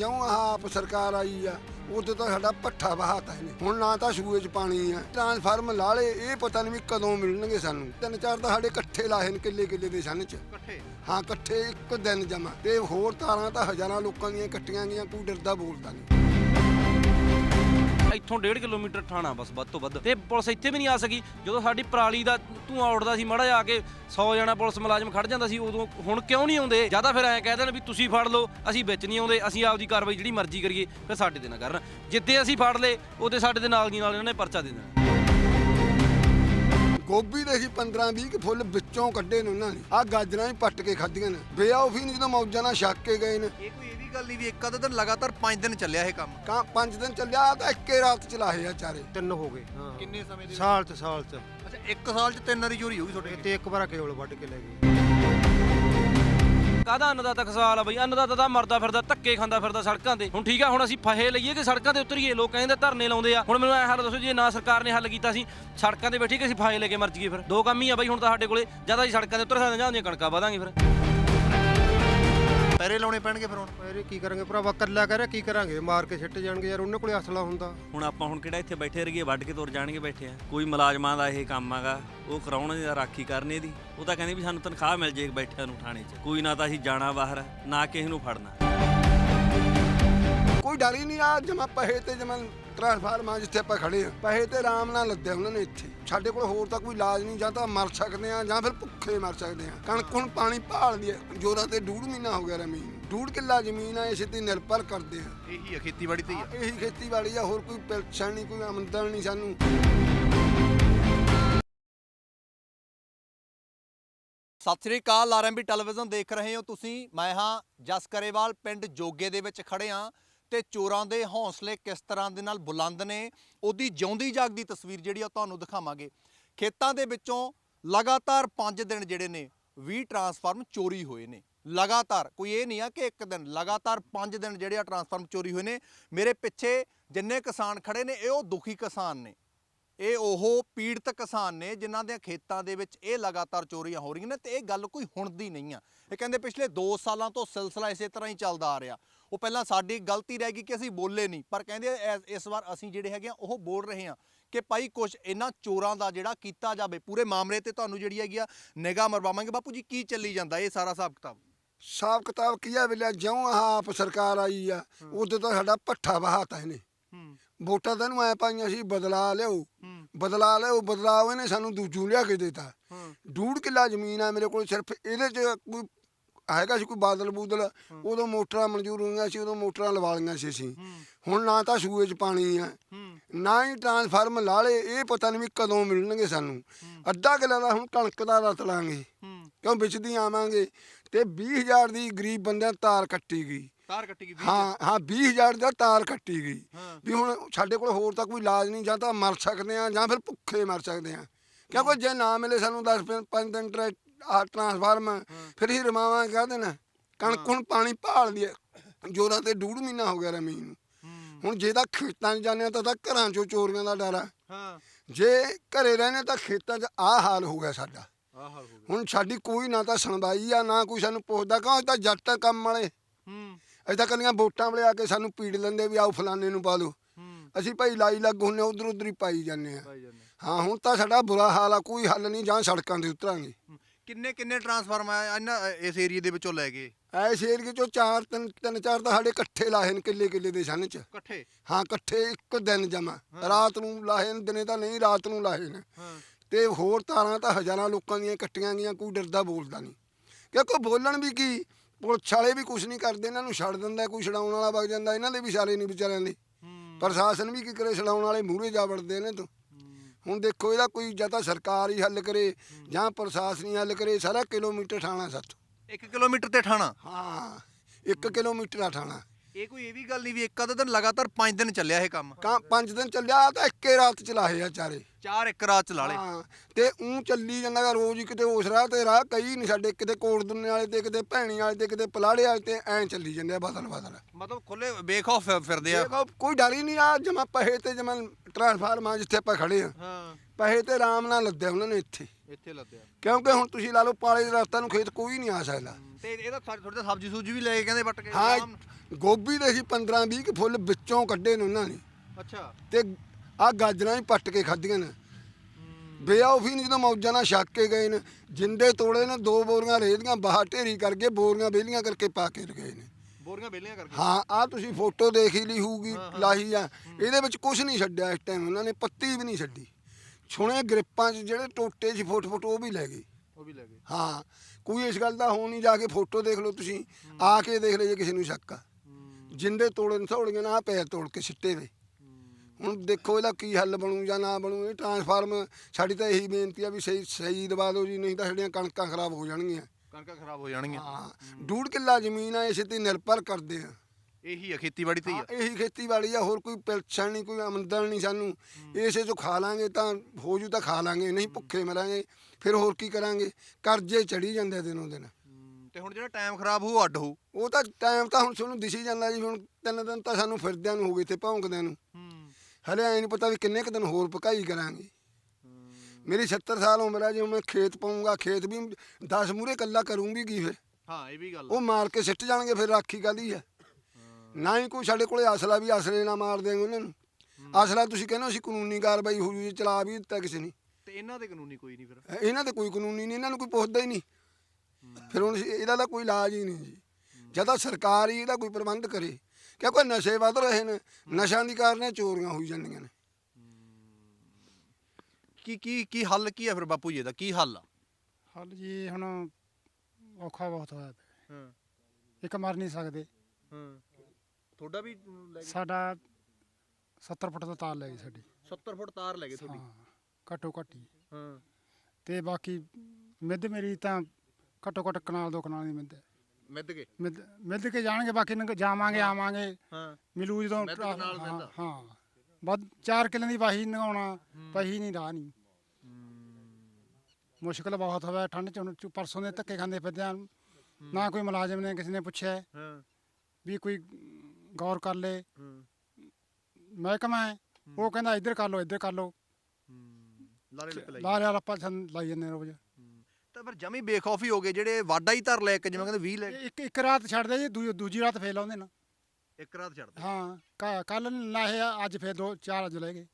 ਜਿਉਂ ਆਪ ਸਰਕਾਰ ਆਈ ਆ ਉਦੋਂ ਤਾਂ ਸਾਡਾ ਪੱਠਾ ਬਹਾਤਾ ਇਹਨੇ। ਹੁਣ ਨਾ ਤਾਂ ਸੂਏ 'ਚ ਪਾਣੀ ਆ। ਟ੍ਰਾਂਸਫਾਰਮ ਲਾ ਲੇ ਇਹ ਪਤਾ ਨਹੀਂ ਵੀ ਕਦੋਂ ਮਿਲਣਗੇ ਸਾਨੂੰ। ਤਿੰਨ ਚਾਰ ਤਾਂ ਸਾਡੇ ਇਕੱਠੇ ਲਾਹੇ ਨੇ ਕਿੱਲੇ ਕਿੱਲੇ ਦੇ ਸੰਨ 'ਚ। ਇਕੱਠੇ? ਹਾਂ ਇਕੱਠੇ ਇੱਕ ਦਿਨ ਜਮਾ। ਤੇ ਹੋਰ ਤਾਰਾਂ ਤਾਂ ਹਜ਼ਾਰਾਂ ਲੋਕਾਂ ਦੀਆਂ ਇਕੱਠੀਆਂ ਗਈਆਂ ਕੋਈ ਡਰਦਾ ਬੋਲਦਾ ਨਹੀਂ। ਇੱਥੋਂ 1.5 ਕਿਲੋਮੀਟਰ ਠਾਣਾ ਬਸ ਵੱਧ ਤੋਂ ਵੱਧ। ਤੇ ਪੁਲਿਸ ਇੱਥੇ ਵੀ ਨਹੀਂ ਆ ਸਕੀ। ਜਦੋਂ ਸਾਡੀ ਪਰਾਲੀ ਦਾ ਧੂਆਂ ਉੱਡਦਾ ਸੀ ਮਾੜਾ ਆ ਕੇ 100 ਜਣਾ ਪੁਲਿਸ ਮੁਲਾਜ਼ਮ ਖੜ ਜਾਂਦਾ ਸੀ ਉਦੋਂ ਹੁਣ ਕਿਉਂ ਨਹੀਂ ਆਉਂਦੇ? ਜ਼ਿਆਦਾ ਫਿਰ ਐਂ ਕਹਿ ਦੇਣ ਵੀ ਤੁਸੀਂ ਫੜ ਲਓ ਅਸੀਂ ਵਿੱਚ ਨਹੀਂ ਆਉਂਦੇ ਅਸੀਂ ਆਪਦੀ ਕਾਰਵਾਈ ਜਿਹੜੀ ਮਰਜ਼ੀ ਕਰੀਏ ਫਿਰ ਸਾਡੇ ਤੇ ਨਾ ਕਰਨ। ਜਿੱਦੇ ਅਸੀਂ ਫੜ ਲਏ ਉਹਦੇ ਸਾਡੇ ਦੇ ਨਾਲ ਦੀ ਨਾਲ ਇਹਨਾਂ ਨੇ ਪਰਚਾ ਦੇ ਦੇਣਾ। ਗੋਭੀ ਦੇ ਸੀ 15 20 ਫੁੱਲ ਵਿੱਚੋਂ ਕੱਢੇ ਨੇ ਉਹਨਾਂ ਨੇ। ਆ ਗਾਜਰਾਂ ਵੀ ਪੱਟ ਕੇ ਖਾਧੀਆਂ ਨੇ। ਬੇਆਉਫੀ ਨਹੀਂ ਜਦੋਂ ਮੌਜਾਂ ਨਾਲ ਛੱਕ ਕੇ ਗਏ ਨੇ। ਇਹ ਕੋਈ ਗੱਲ ਨਹੀਂ ਵੀ ਇੱਕ ਅੱਧਾ ਦਿਨ ਲਗਾਤਾਰ 5 ਦਿਨ ਚੱਲਿਆ ਇਹ ਕੰਮ। ਕਾਂ ਪੰਜ ਦਿਨ ਚੱਲਿਆ ਆਹ ਤਾਂ ਇੱਕੇ ਰਾਤ ਚਲਾਏ ਆ ਚਾਰੇ। ਤਿੰਨ ਹੋ ਗਏ ਹਾਂ। ਕਿੰਨੇ ਸਮੇਂ ਦੇ ਸਾਲ ਚ ਸਾਲ ਚ। ਅੱਛਾ ਇੱਕ ਸਾਲ 'ਚ ਤਿੰਨ ਵਾਰੀ ਚੋਰੀ ਹੋਊਗੀ ਤੁਹਾਡੇ ਤੇ ਇੱਕ ਵਾਰ ਕੇਵਲ ਵੱਢ ਕੇ ਲੈ ਗਏ। ਕਾਹਦਾ ਅੰਨਦਾਤਾ ਖਸਾਲ ਆ ਬਈ? ਅੰਨਦਾਤਾ ਤਾਂ ਮਰਦਾ ਫਿਰਦਾ ਧੱਕੇ ਖਾਂਦਾ ਫਿਰਦਾ ਸੜਕਾਂ ਤੇ। ਹੁਣ ਠੀਕ ਆ ਹੁਣ ਅਸੀਂ ਫਹੇ ਲਈਏ ਕਿ ਸੜਕਾਂ ਤੇ ਉਤਰੀਏ? ਲੋਕ ਕਹਿੰਦੇ ਧਰਨੇ ਲਾਉਂਦੇ ਆ। ਹੁਣ ਮੈਨੂੰ ਐ ਹੱਲ ਦੱਸੋ ਜੇ ਨਾ ਸਰਕਾਰ ਨੇ ਹੱਲ ਕੀਤਾ ਸੀ ਸੜਕਾਂ ਤੇ ਬੈਠੀ ਕਿ ਅਸੀਂ ਫਾਹੇ ਲੈ ਕੇ ਮਰ ਜਾਈਏ ਫਿਰ? ਦੋ ਕੰਮ ਹੀ ਆ ਬਈ ਹੁਣ ਤਾਂ ਸਾਡੇ ਕੋਲੇ। ਜ਼ਿਆਦਾ ਅਸੀਂ ਸੜਕਾਂ ਤੇ ਉਤਰ ਸਕਦੇ ਜਾਂਦੀਆਂ ਕਣਕਾਂ ਵਾਦਾਂਗੇ ਫਿਰ। ਪੈਰੇ ਲਾਉਣੇ ਪੈਣਗੇ ਫਿਰ ਹੁਣ? ਅਰੇ ਕੀ ਕਰਾਂਗੇ ਭਰਾਵਾ? ਕੱਲਾ ਕਰਿਆ ਕੀ ਕਰਾਂਗੇ? ਮਾਰ ਕੇ ਸਿੱਟ ਜਾਣਗੇ ਯਾਰ ਉਹਨਾਂ ਕੋਲੇ ਅਸਲਾ ਹੁੰਦਾ। ਹੁਣ ਆਪਾਂ ਹੁਣ ਕਿਹੜਾ ਇੱਥੇ ਬੈਠੇ ਰਹੀਏ ਵੱਢ ਕੇ ਤੁਰ ਜਾਣਗੇ ਬੈਠੇ ਆ। ਕੋਈ ਮੁਲਾਜ਼ਮਾਂ ਦਾ ਇਹ ਕੰਮ ਹੈਗਾ ਉਹ ਕਰਾਉਣ ਦੀ ਰਾਖੀ ਕਰਨੇ ਦੀ। ਉਹ ਤਾਂ ਕਹਿੰਦੇ ਵੀ ਸਾਨੂੰ ਤਨਖਾਹ ਮਿਲ ਜੇ ਬੈਠਿਆਂ ਨੂੰ ਥਾਣੇ 'ਚ। ਕੋਈ ਨਾ ਤਾਂ ਅਸੀਂ ਜਾਣਾ ਬਾਹਰ ਨਾ ਕਿਸੇ ਨੂੰ ਫੜਨਾ। ਕੋਈ ਡਰ ਹੀ ਨਹੀਂ ਆ ਜਮਾ ਪਹੇ ਤੇ ਜਮਾ ਟ੍ਰਾਂਸਫਾਰਮਾ ਜਿੱਥੇ ਆਪਾਂ ਖੜੇ ਆ ਪਹੇ ਤੇ ਆਰਾਮ ਨਾਲ ਲੱਦਿਆ ਉਹਨਾਂ ਨੇ ਇੱਥੇ। ਸਾਡੇ ਕੋਲ ਹੋਰ ਤਾਂ ਕੋਈ ਇਲਾਜ ਨਹੀਂ ਜਾਂ ਤਾਂ ਮਰ ਸਕਦੇ ਆ ਜਾਂ ਫਿਰ ਭੁੱਖੇ ਮਰ ਸਕਦੇ ਆ। ਕਣਕ ਹੁਣ ਪਾਣੀ ਭਾਲਦੀ ਆ। ਜੋਰਾਂ ਤੇ ਡੂਢ ਮਹੀਨਾ ਹੋ ਗਿਆ ਰਮੀਨ ਨੂੰ। ਡੂਢ ਕਿੱਲਾ ਜ਼ਮੀਨ ਆ ਇਸੇ ਤੇ ਨਿਰਭਰ ਕਰਦੇ ਆ। ਇਹੀ ਆ ਖੇਤੀਬਾੜੀ ਤੇ ਹੀ ਆ। ਇਹੀ ਖੇਤੀਬਾੜੀ ਆ ਹੋਰ ਕੋਈ ਪੈਨਸ਼ਨ ਨਹੀਂ ਕੋਈ ਆਮਦਨ ਨਹੀਂ ਸਾਨੂੰ। ਸਤਿ ਸ੍ਰੀ ਅਕਾਲ ਆਰਐਮਬੀ ਟੈਲੀਵਿਜ਼ਨ ਦੇਖ ਰਹੇ ਹੋ ਤੁਸੀਂ। ਮੈਂ ਹਾਂ ਜਸ ਕਰੇਵਾਲ ਪਿੰਡ ਜੋਗੇ ਦੇ ਵਿੱਚ ਖੜੇ ਹਾਂ। ਤੇ ਚੋਰਾਂ ਦੇ ਹੌਸਲੇ ਕਿਸ ਤਰ੍ਹਾਂ ਦੇ ਨਾਲ ਬੁਲੰਦ ਨੇ, ਉਹਦੀ ਜਿਉਂਦੀ ਜਾਗਦੀ ਤਸਵੀਰ ਜਿਹੜੀ ਆ ਤੁਹਾਨੂੰ ਦਿਖਾਵਾਂਗੇ। ਖੇਤਾਂ ਦੇ ਵਿੱਚੋਂ ਲਗਾਤਾਰ 5 ਦਿਨ ਜਿਹੜੇ ਨੇ 20 ਟਰਾਂਸਫਾਰਮ ਚੋਰੀ ਹੋਏ ਨੇ। ਲਗਾਤਾਰ, ਕੋਈ ਇਹ ਨਹੀਂ ਆ ਕਿ ਇੱਕ ਦਿਨ, ਲਗਾਤਾਰ 5 ਦਿਨ ਜਿਹੜੇ ਆ ਟਰਾਂਸਫਾਰਮ ਚੋਰੀ ਹੋਏ ਨੇ। ਮੇਰੇ ਪਿੱਛੇ ਜਿੰਨੇ ਕਿਸਾਨ ਖੜੇ ਨੇ, ਇਹ ਉਹ ਦੁਖੀ ਕਿਸਾਨ ਨੇ। ਇਹ ਉਹ ਪੀੜਤ ਕਿਸਾਨ ਨੇ ਜਿਨ੍ਹਾਂ ਦੇ ਖੇਤਾਂ ਦੇ ਵਿੱਚ ਇਹ ਲਗਾਤਾਰ ਚੋਰੀਆਂ ਹੋ ਰਹੀਆਂ ਨੇ ਤੇ ਇਹ ਗੱਲ ਕੋਈ ਹੁਣ ਦੀ ਨਹੀਂ ਆ। ਇਹ ਕਹਿੰਦੇ ਪਿਛਲੇ 2 ਸਾਲਾਂ ਤੋਂ ਸਿਲਸਿਲਾ ਇਸੇ ਤਰ੍ਹਾਂ ਹੀ ਚੱਲਦਾ ਆ ਰਿਹਾ। ਉਹ ਪਹਿਲਾਂ ਸਾਡੀ ਗਲਤੀ ਰਹਿ ਗਈ ਕਿ ਅਸੀਂ ਬੋਲੇ ਨਹੀਂ। ਪਰ ਕਹਿੰਦੇ ਇਸ ਵਾਰ ਅਸੀਂ ਜਿਹੜੇ ਹੈਗੇ ਆ ਉਹ ਬੋਲ ਰਹੇ ਹਾਂ ਕਿ ਭਾਈ ਕੁਝ ਇਹਨਾਂ ਚੋਰਾਂ ਦਾ ਜਿਹੜਾ ਕੀਤਾ ਜਾਵੇ ਪੂਰੇ ਮਾਮਲੇ ਤੇ ਤੁਹਾਨੂੰ ਜਿਹੜੀ ਹੈਗੀ ਆ ਨਿਗਾਹ ਮਰਵਾਵਾਂਗੇ। ਬਾਪੂ ਜੀ ਕੀ ਚੱਲੀ ਜਾਂਦਾ ਇਹ ਸਾਰਾ ਹਿਸਾਬ ਕਿਤਾਬ? ਹਿਸਾਬ ਕਿਤਾਬ ਕੀ ਆ ਵੇਲੇ ਜਿਉਂ ਆਪ ਸਰਕਾਰ ਆਈ ਆ ਉਦੋਂ ਤਾਂ ਸਾਡਾ ਪੱਠਾ ਬਹਾਤਾ ਇਹਨੇ। ਵੋਟਾਂ ਤਾਂ ਨੂੰ ਐ ਪਾਈਆਂ ਸੀ ਬਦਲਾ ਲਿਓ ਬਦਲਾ ਲਿਓ ਬਦਲਾਓ ਇਹਨੇ ਸਾਨੂੰ ਦੂਜੂ ਲਿਆ ਕੇ ਦਿੱਤਾ। ਡੂਢ ਕਿੱਲਾ ਜ਼ਮੀਨ ਆ ਮੇਰੇ ਕੋਲ ਸਿਰਫ ਇਹਦੇ 'ਚ ਕੋਈ ਹੈਗਾ ਸੀ ਕੋਈ ਬਾਦਲ ਬੂਦਲ ਉਦੋਂ ਮੋਟਰਾਂ ਮਨਜ਼ੂਰ ਹੋਈਆਂ ਸੀ ਉਦੋਂ ਮੋਟਰਾਂ ਲਵਾ ਲਈਆਂ ਸੀ ਅਸੀਂ। ਹੁਣ ਨਾ ਤਾਂ ਸੂਏ 'ਚ ਪਾਣੀ ਆ ਨਾ ਹੀ ਟ੍ਰਾਂਸਫਾਰਮ ਲਾ ਲੇ ਇਹ ਪਤਾ ਨਹੀਂ ਵੀ ਕਦੋਂ ਮਿਲਣਗੇ ਸਾਨੂੰ। ਅੱਧਾ ਕਿੱਲਾ ਦਾ ਹੁਣ ਕਣਕ ਦਾ ਰਤ ਲਾਂਗੇ। ਕਿਉਂ ਵਿਚਦੀ ਆਵਾਂਗੇ? ਤੇ 20000 ਦੀ ਗਰੀਬ ਬੰਦਿਆਂ ਤਾਰ ਕੱਟੀ ਗਈ। ਤਾਰ ਕੱਟੀ ਗਈ ਹਾਂ ਹਾਂ 20000 ਦਾ ਤਾਰ ਕੱਟੀ ਗਈ। ਵੀ ਹੁਣ ਸਾਡੇ ਕੋਲ ਹੋਰ ਤਾਂ ਕੋਈ ਇਲਾਜ ਨਹੀਂ ਜਾਂ ਤਾਂ ਮਰ ਸਕਦੇ ਆ ਜਾਂ ਫਿਰ ਭੁੱਖੇ ਮਰ ਸਕਦੇ ਆ ਕਿਉਂਕਿ ਜੇ ਨਾ ਮਿਲੇ ਸਾਨੂੰ 10 5 ਦਿਨ ਟਰੈ ਆ ਟ੍ਰਾਂਸਫਾਰਮ ਫਿਰ ਹੀ ਰਮਾਵਾਂ ਕਹਿ ਦੇਣਾ ਕਣਕ ਹੁਣ ਪਾਣੀ ਭਾਲਦੀ ਹੈ ਜੋਰਾਂ ਤੇ ਡੂਢ ਮਹੀਨਾ ਹੋ ਗਿਆ ਰਮੀਨ ਨੂੰ। ਹੁਣ ਜੇ ਤਾਂ ਖੇਤਾਂ 'ਚ ਜਾਂਦੇ ਆ ਤਾਂ ਤਾਂ ਘਰਾਂ 'ਚੋਂ ਚੋਰੀਆਂ ਦਾ ਡਰ ਆ। ਹਾਂ। ਜੇ ਘਰੇ ਰਹਿੰਦੇ ਤਾਂ ਖੇਤਾਂ 'ਚ ਆਹ ਹਾਲ ਹੋ ਗਿਆ ਸਾਡਾ। ਆਹ ਹਾਲ ਹੋ ਗਿਆ। ਹੁਣ ਸਾਡੀ ਕੋਈ ਨਾ ਤਾਂ ਸੁਣਵਾਈ ਆ ਨਾ ਕੋਈ ਸਾਨੂੰ ਪੁੱਛਦਾ ਕਹਾਂ ਤਾਂ ਜੱਟ ਕੰਮ ਵਾਲੇ? ਹੂੰ। ਤਾਂ ਕੱਲੀਆਂ ਵੋਟਾਂ ਵੇਲੇ ਆ ਕੇ ਸਾਨੂੰ ਪੀੜ ਲੈਂਦੇ ਵੀ ਆਓ ਫਲਾਣੇ ਨੂੰ ਪਾ ਹੂੰ। ਅਸੀਂ ਭਾਈ ਲਾਈ ਲੱਗ ਹੁੰਨੇ ਉਧਰ ਉਧਰ ਹੀ ਪਾਈ ਜਾਂਦੇ ਆ। ਹਾਂ ਹੁਣ ਤਾਂ ਸਾਡਾ ਬੁਰਾ ਹਾਲ ਆ ਕੋਈ ਹੱਲ ਨਹੀਂ ਜਾਂ ਸੜਕਾਂ ਤੇ ਉਤਰਾਂਗੇ। ਕਿੰਨੇ ਕਿੰਨੇ ਟਰਾਂਸਫਾਰਮ ਆ ਇਹਨਾਂ ਇਸ ਏਰੀਆ ਦੇ ਵਿੱਚੋਂ ਲੈ ਗਏ ਐਸ ਏਰੀਏ ਚੋਂ ਚਾਰ ਤਿੰਨ ਤਿੰਨ ਚਾਰ ਤਾਂ ਸਾਡੇ ਇਕੱਠੇ ਲਾਹੇ ਨੇ ਕਿੱਲੇ ਕਿੱਲੇ ਦੇ ਸੰਨ ਚ। ਇਕੱਠੇ? ਹਾਂ ਇਕੱਠੇ ਇੱਕ ਦਿਨ ਜਮਾ। ਰਾਤ ਨੂੰ ਲਾਹੇ ਨੇ ਦਿਨੇ ਤਾਂ ਨਹੀਂ ਰਾਤ ਨੂੰ ਲਾਹੇ ਨੇ। ਤੇ ਹੋਰ ਤਾਰਾਂ ਤਾਂ ਹਜ਼ਾਰਾਂ ਲੋਕਾਂ ਦੀਆਂ ਇਕੱਠੀਆਂ ਗਈਆਂ ਕੋਈ ਡਰਦਾ ਬੋਲਦਾ ਨਹੀਂ। ਕਿਉਂਕਿ ਬੋਲਣ ਵੀ ਕੀ? ਪੁਲਿਸ ਵਾਲੇ ਵੀ ਕੁਝ ਨਹੀਂ ਕਰਦੇ ਇਹਨਾਂ ਨੂੰ ਛੱਡ ਦਿੰਦਾ ਕੋਈ ਛਡਾਉਣ ਵਾਲਾ ਵਗ ਜਾਂਦਾ ਇਹਨਾਂ ਦੇ ਵੀ ਸਾਰੇ ਨਹੀਂ ਵਿਚਾਰਿਆਂ ਦੇ। ਪ੍ਰਸ਼ਾਸਨ ਵੀ ਕੀ ਕਰੇ ਛਡਾਉਣ ਵਾਲੇ ਮੂਹਰੇ ਜਾ ਵੜਦੇ ਨੇ ਤੋਂ। ਹੁਣ ਦੇਖੋ ਇਹਦਾ ਕੋਈ ਜਾਂ ਤਾਂ ਸਰਕਾਰ ਹੀ ਹੱਲ ਕਰੇ ਜਾਂ ਪ੍ਰਸ਼ਾਸਨ ਹੀ ਹੱਲ ਕਰੇ ਸਾਰਾ ਕਿਲੋਮੀਟਰ ਠਾਣਾ ਸਾਥੋਂ 1 ਕਿਲੋਮੀਟਰ ਤੇ ਠਾਣਾ? ਹਾਂ 1 ਕਿਲੋਮੀਟਰ ਆ ਠਾਣਾ। ਇਹ ਕੋਈ ਇਹ ਵੀ ਗੱਲ ਨਹੀਂ ਵੀ ਇੱਕ ਅੱਧਾ ਦਿਨ ਲਗਾਤਾਰ 5 ਦਿਨ ਚੱਲਿਆ ਇਹ ਕੰਮ। ਕਾਂ ਪੰਜ ਦਿਨ ਚੱਲਿਆ ਤਾਂ ਇੱਕੇ ਰਾਤ ਚਲਾਏ ਆ ਚਾਰੇ। ਚਾਰ ਇੱਕ ਰਾਤ ਚਲਾ ਲੇ ਹਾਂ ਤੇ ਉਂ ਚੱਲੀ ਜਾਂਦਾ ਗਾ ਰੋਜ਼ ਹੀ ਕਿਤੇ ਉਸ ਰਾਹ ਤੇ ਰਾਹ ਕਈ ਨਹੀਂ ਸਾਡੇ ਕਿਤੇ ਕੋਟ ਦੁੰਨੇ ਵਾਲੇ ਤੇ ਕਿਤੇ ਭੈਣੀ ਵਾਲੇ ਤੇ ਕਿਤੇ ਪਲਾੜੇ ਵਾਲੇ ਤੇ ਐਂ ਚੱਲੀ ਜਾਂਦੇ ਆ ਬਦਲ ਬਦਲ। ਮਤਲਬ ਖੁੱਲੇ ਬੇਖੌਫ ਫਿਰ- ਫਿਰਦੇ ਆ। ਦੇਖੋ ਕੋਈ ਡਰ ਹੀ ਨਹੀਂ ਆ ਜਮਾ ਪਹੇ ਤੇ ਜਮਾ ਟ੍ਰਾਂਸਫਾਰਮਾ ਜਿੱਥੇ ਆਪਾਂ ਖੜੇ ਆ। ਹਾਂ। ਪਹੇ ਤੇ ਆਰਾਮ ਨਾਲ ਲੱਦਿਆ ਉਹਨਾਂ ਨੇ ਇੱਥੇ। ਇੱਥੇ ਲੱਦਿਆ। ਕਿਉਂਕਿ ਹੁਣ ਤੁਸੀਂ ਲਾ ਲਓ ਪਾਲੇ ਦੇ ਰਸਤਾ ਨੂੰ ਖੇਤ ਕੋਈ ਨਹੀਂ ਆ ਸਕਦਾ। ਤੇ ਇਹਦਾ ਥੋੜੀ ਤਾਂ ਸਬਜ਼ੀ ਸੂਜੀ ਵੀ ਲੈ ਕੇ ਕਹਿੰਦੇ ਵੱਟ ਕੇ ਹਾਂ ਆਰਾਮ- ਗੋਭੀ ਦੇ ਸੀ 15 20 ਕੁ ਫੁੱਲ ਵਿੱਚੋਂ ਕੱਢੇ ਨੇ ਉਹਨਾਂ ਨੇ। ਅੱਛਾ। ਤੇ ਆ ਗਾਜਰਾਂ ਹੀ ਪੱਟ ਕੇ ਖਾਧੀਆਂ ਨੇ। ਬੇਆਉਫੀ ਨਹੀਂ ਜਦੋਂ ਮੌਜਾਂ ਨਾਲ ਛੱਕ ਕੇ ਗਏ ਨੇ ਜਿੰਦੇ ਤੋੜੇ ਨੇ ਦੋ ਬੋਰੀਆਂ ਰੇਹਦੀਆਂ ਬਾਹਰ ਢੇਰੀ ਕਰਕੇ ਬੋਰੀਆਂ ਬੇਲੀਆਂ ਕਰਕੇ ਪਾ ਕੇ ਲਗਾਏ ਨੇ। ਬੋਰੀਆਂ ਬੇਲੀਆਂ ਕਰਕੇ? ਹਾਂ ਆ ਤੁਸੀਂ ਫੋਟੋ ਦੇਖ ਹੀ ਲਈ ਹੋਊਗੀ ਲਾਹੀ ਆ। ਇਹਦੇ ਵਿੱਚ ਕੁਝ ਨਹੀਂ ਛੱਡਿਆ ਇਸ ਟਾਈਮ ਉਹਨਾਂ ਨੇ ਪੱਤੀ ਵੀ ਨਹੀਂ ਛੱਡੀ। ਛੁਣੇ ਗ੍ਰਿਪਾਂ 'ਚ ਜਿਹੜੇ ਟੋਟੇ ਸੀ ਫੋਟੋ ਫੋਟੋ ਉਹ ਵੀ ਲੈ ਗਏ। ਉਹ ਵੀ ਲੈ ਗਏ। ਹਾਂ ਕੋਈ ਇਸ ਗੱਲ ਦਾ ਹੋ ਨਹੀਂ ਜਾ ਕੇ ਫੋਟੋ ਦੇਖ ਲਓ ਤੁਸੀਂ ਆ ਕੇ ਦੇਖ ਲਓ ਜੇ ਕਿਸੇ ਨੂੰ ਸ਼ੱਕ ਆ। ਜਿੰਦੇ ਤੋੜਨ ਥੋੜੀਆਂ ਨਾ ਪੈਰ ਤੋੜ ਕੇ ਸਿੱਟੇ ਵੇ। ਹੁਣ ਦੇਖੋ ਇਹਦਾ ਕੀ ਹੱਲ ਬਣੂ ਜਾਂ ਨਾ ਬਣੂ ਇਹ ਟਰਾਂਸਫਾਰਮ ਸਾਡੀ ਤਾਂ ਇਹੀ ਬੇਨਤੀ ਆ ਵੀ ਸਹੀ ਸਹੀ ਦਵਾ ਦਿਓ ਜੀ ਨਹੀਂ ਤਾਂ ਸਾਡੀਆਂ ਕਣਕਾਂ ਖਰਾਬ ਹੋ ਜਾਣਗੀਆਂ। ਕਣਕਾਂ ਖਰਾਬ ਹੋ ਜਾਣਗੀਆਂ। ਹਾਂ ਡੂਢ ਕਿੱਲਾ ਜ਼ਮੀਨ ਆ ਇਸੇ ਤੇ ਨਿਰਭਰ ਕਰਦੇ ਆ। ਇਹੀ ਆ ਖੇਤੀਬਾੜੀ ਤੇ ਹੀ ਆ। ਇਹੀ ਖੇਤੀਬਾੜੀ ਆ ਹੋਰ ਕੋਈ ਪਿਲਸਣ ਨਹੀਂ ਕੋਈ ਆਮਦਨ ਨਹੀਂ ਸਾਨੂੰ। ਇਸੇ ਚੋਂ ਖਾ ਲਾਂਗੇ ਤਾਂ ਹੋ ਜੂ ਤਾਂ ਖਾ ਲਾਂਗੇ ਨਹੀਂ ਭੁੱਖੇ ਮਰਾਂਗੇ। ਫਿਰ ਹੋਰ ਕੀ ਕਰਾਂਗੇ? ਕਰਜ਼ੇ ਚੜੀ ਜਾਂਦੇ ਦਿਨੋਂ ਦਿਨ। ਤੇ ਹੁਣ ਜਿਹੜਾ ਟਾਈਮ ਖਰਾਬ ਹੋਊ ਅੱਡ ਹੋਊ। ਉਹ ਤਾਂ ਟਾਈਮ ਤਾਂ ਹੁਣ ਤੁਹਾਨੂੰ ਦਿਸੀ ਜਾਂਦਾ ਜੀ ਹੁਣ ਤਿੰਨ ਦਿਨ ਤਾਂ ਸਾਨੂੰ ਫਿਰਦਿਆਂ ਨੂੰ ਹੋ ਗਏ ਤੇ ਭੌਂਕਦਿਆਂ ਨੂੰ। ਹਲੇ ਐ ਨਹੀਂ ਪਤਾ ਵੀ ਕਿੰਨੇ ਕੁ ਦਿਨ ਹੋਰ ਪਕਾਈ ਕਰਾਂਗੇ। ਮੇਰੀ 70 ਸਾਲ ਉਮਰ ਹੈ ਜੇ ਮੈਂ ਖੇਤ ਪਾਉਂਗਾ ਖੇਤ ਵੀ 10 ਮੂਰੇ ਕੱਲਾ ਕਰੂੰਗੀ ਕੀ ਫਿਰ? ਹਾਂ ਇਹ ਵੀ ਗੱਲ ਉਹ ਮਾਰ ਕੇ ਸਿੱਟ ਜਾਣਗੇ ਫਿਰ ਰਾਖੀ ਕਾਦੀ ਹੈ। ਨਾ ਹੀ ਕੋਈ ਸਾਡੇ ਕੋਲੇ ਅਸਲਾ ਵੀ ਅਸਲੇ ਨਾਲ ਮਾਰ ਦੇਂਗੇ ਉਹਨਾਂ ਨੂੰ। ਅਸਲਾ ਤੁਸੀਂ ਕਹਿੰਦੇ ਹੋ ਅਸੀਂ ਕਾਨੂੰਨੀ ਕਾਰਵਾਈ ਹੋ ਜੂ ਜੀ ਚਲਾ ਵੀ ਦਿੱਤਾ ਕਿਸੇ ਨੇ। ਤੇ ਇਹਨਾਂ ਦੇ ਕਾਨੂੰਨੀ ਕੋਈ ਨਹੀਂ ਫਿਰ? ਇਹਨਾਂ ਤੇ ਕੋਈ ਕਾਨੂੰਨੀ ਨਹੀਂ ਇਹਨਾਂ ਨੂੰ ਕੋਈ ਪੁੱਛਦਾ ਹੀ ਨਹੀਂ। ਫਿਰ ਹੁਣ ਇਹਦਾ ਤਾਂ ਕੋਈ ਇਲਾਜ ਹੀ ਨਹੀਂ ਜੀ। ਜਾਂ ਤਾਂ ਸਰਕਾਰ ਹੀ ਇਹਦਾ ਕੋਈ ਪ੍ਰਬੰਧ ਕਰੇ। ਕਿਉਂਕਿ ਨਸ਼ੇ ਵੱਧ ਰਹੇ ਨੇ ਨਸ਼ਿਆਂ ਦੀ ਕਾਰਨ ਚੋਰੀਆਂ ਹੋਈ ਜਾਂਦੀਆਂ ਨੇ। ਕੀ ਕੀ ਕੀ ਹੱਲ ਕੀ ਆ ਫਿਰ ਬਾਪੂ ਜੀ ਇਹਦਾ? ਕੀ ਹੱਲ ਆ? ਹਲ ਜੀ ਹੁਣ ਔਖਾ ਬਹੁਤ ਹੋਇਆ ਪਿਆ। ਹਾਂ। ਇੱਕ ਮਰ ਨਹੀਂ ਸਕਦੇ। ਹਾਂ। ਤੁਹਾਡਾ ਵੀ ਲੈ ਸਾਡਾ 70 ਫੁੱਟ ਦਾ ਤਾਰ ਲੈ ਗਈ ਸਾਡੀ। 70 ਫੁੱਟ ਤਾਰ ਲੈ ਗਏ ਤੁਹਾਡੀ। ਹਾਂ। ਘੱਟੋ ਘੱਟ ਹੀ। ਹਾਂ। ਤੇ ਬਾਕੀ ਮਿੱਧ ਮੇਰੀ ਤਾਂ ਘੱਟੋ ਘੱਟ ਕਨਾਲ ਦੋ ਕਨਾਲ ਦੀ ਮਿੱਧ ਹੈ। ਮਿੱਧ ਕੇ? ਮਿੱਧ ਮਿੱਧ ਕੇ ਜਾਣਗੇ ਬਾਕੀ ਨੰਗ- ਜਾਵਾਂਗੇ ਆਵਾਂਗੇ। ਹਾਂ। ਮਿਲੂ ਜਦੋਂ ਮਿੱਧ ਕਨਾਲ ਹਾਂ, ਮਿੱਧ। ਹਾਂ। ਵੱਧ 4 ਕਿੱਲਿਆਂ ਦੀ ਵਾਹੀ ਨਗਾਉਣਾ ਪਹੀ ਨਹੀਂ ਰਾਹ ਨਹੀਂ। ਮੁਸ਼ਕਲ ਬਹੁਤ ਹੋਇਆ ਠੰਡ ਚ ਹੁਣ ਚ- ਪਰਸੋਂ ਦੇ ਧੱਕੇ ਖਾਂਦੇ ਫਿਰਦੇ ਆ ਨਾ ਕੋਈ ਮੁਲਾਜ਼ਮ ਨੇ ਕਿਸੇ ਨੇ ਪੁੱਛਿਆ। ਹਾਂ। ਵੀ ਕੋਈ ਗੌਰ ਕਰ ਲੇ। ਹਾਂ। ਮਹਿਕਮਾ ਹੈ। ਉਹ ਕਹਿੰਦਾ ਇੱਧਰ ਕਰ ਲਓ ਇੱਧਰ ਕਰ ਲਓ। ਲਾਰੇ ਲੱਪ ਲਈ। ਰੱਪਾ ਸਾਨੂੰ ਲਾਈ ਜਾਂਦੇ ਨੇ ਰੋਜ਼। ਤਾਂ ਫਿਰ ਜਮੀ ਬੇਖੌਫੀ ਹੋ ਗਏ ਜਿਹੜੇ ਵਾਡਾ ਹੀ ਧਰ ਲੈ ਕੇ ਜਿਵੇਂ ਕਹਿੰਦੇ 20 ਲੈ ਇਹ ਇੱਕ ਇੱਕ ਰਾਤ ਛੱਡਦੇ ਜੀ ਦੂਜੀ ਰਾਤ ਫੇਰ ਲਾਉਂਦੇ ਨਾ। ਇੱਕ ਰਾਤ ਛੱਡਦੇ ਹਾਂ ਕੱਲ ਲਾਹੇ ਅੱਜ ਫੇਰ ਦੋ ਚਾਰ ਅੱਜ ਲੈ ਗਏ।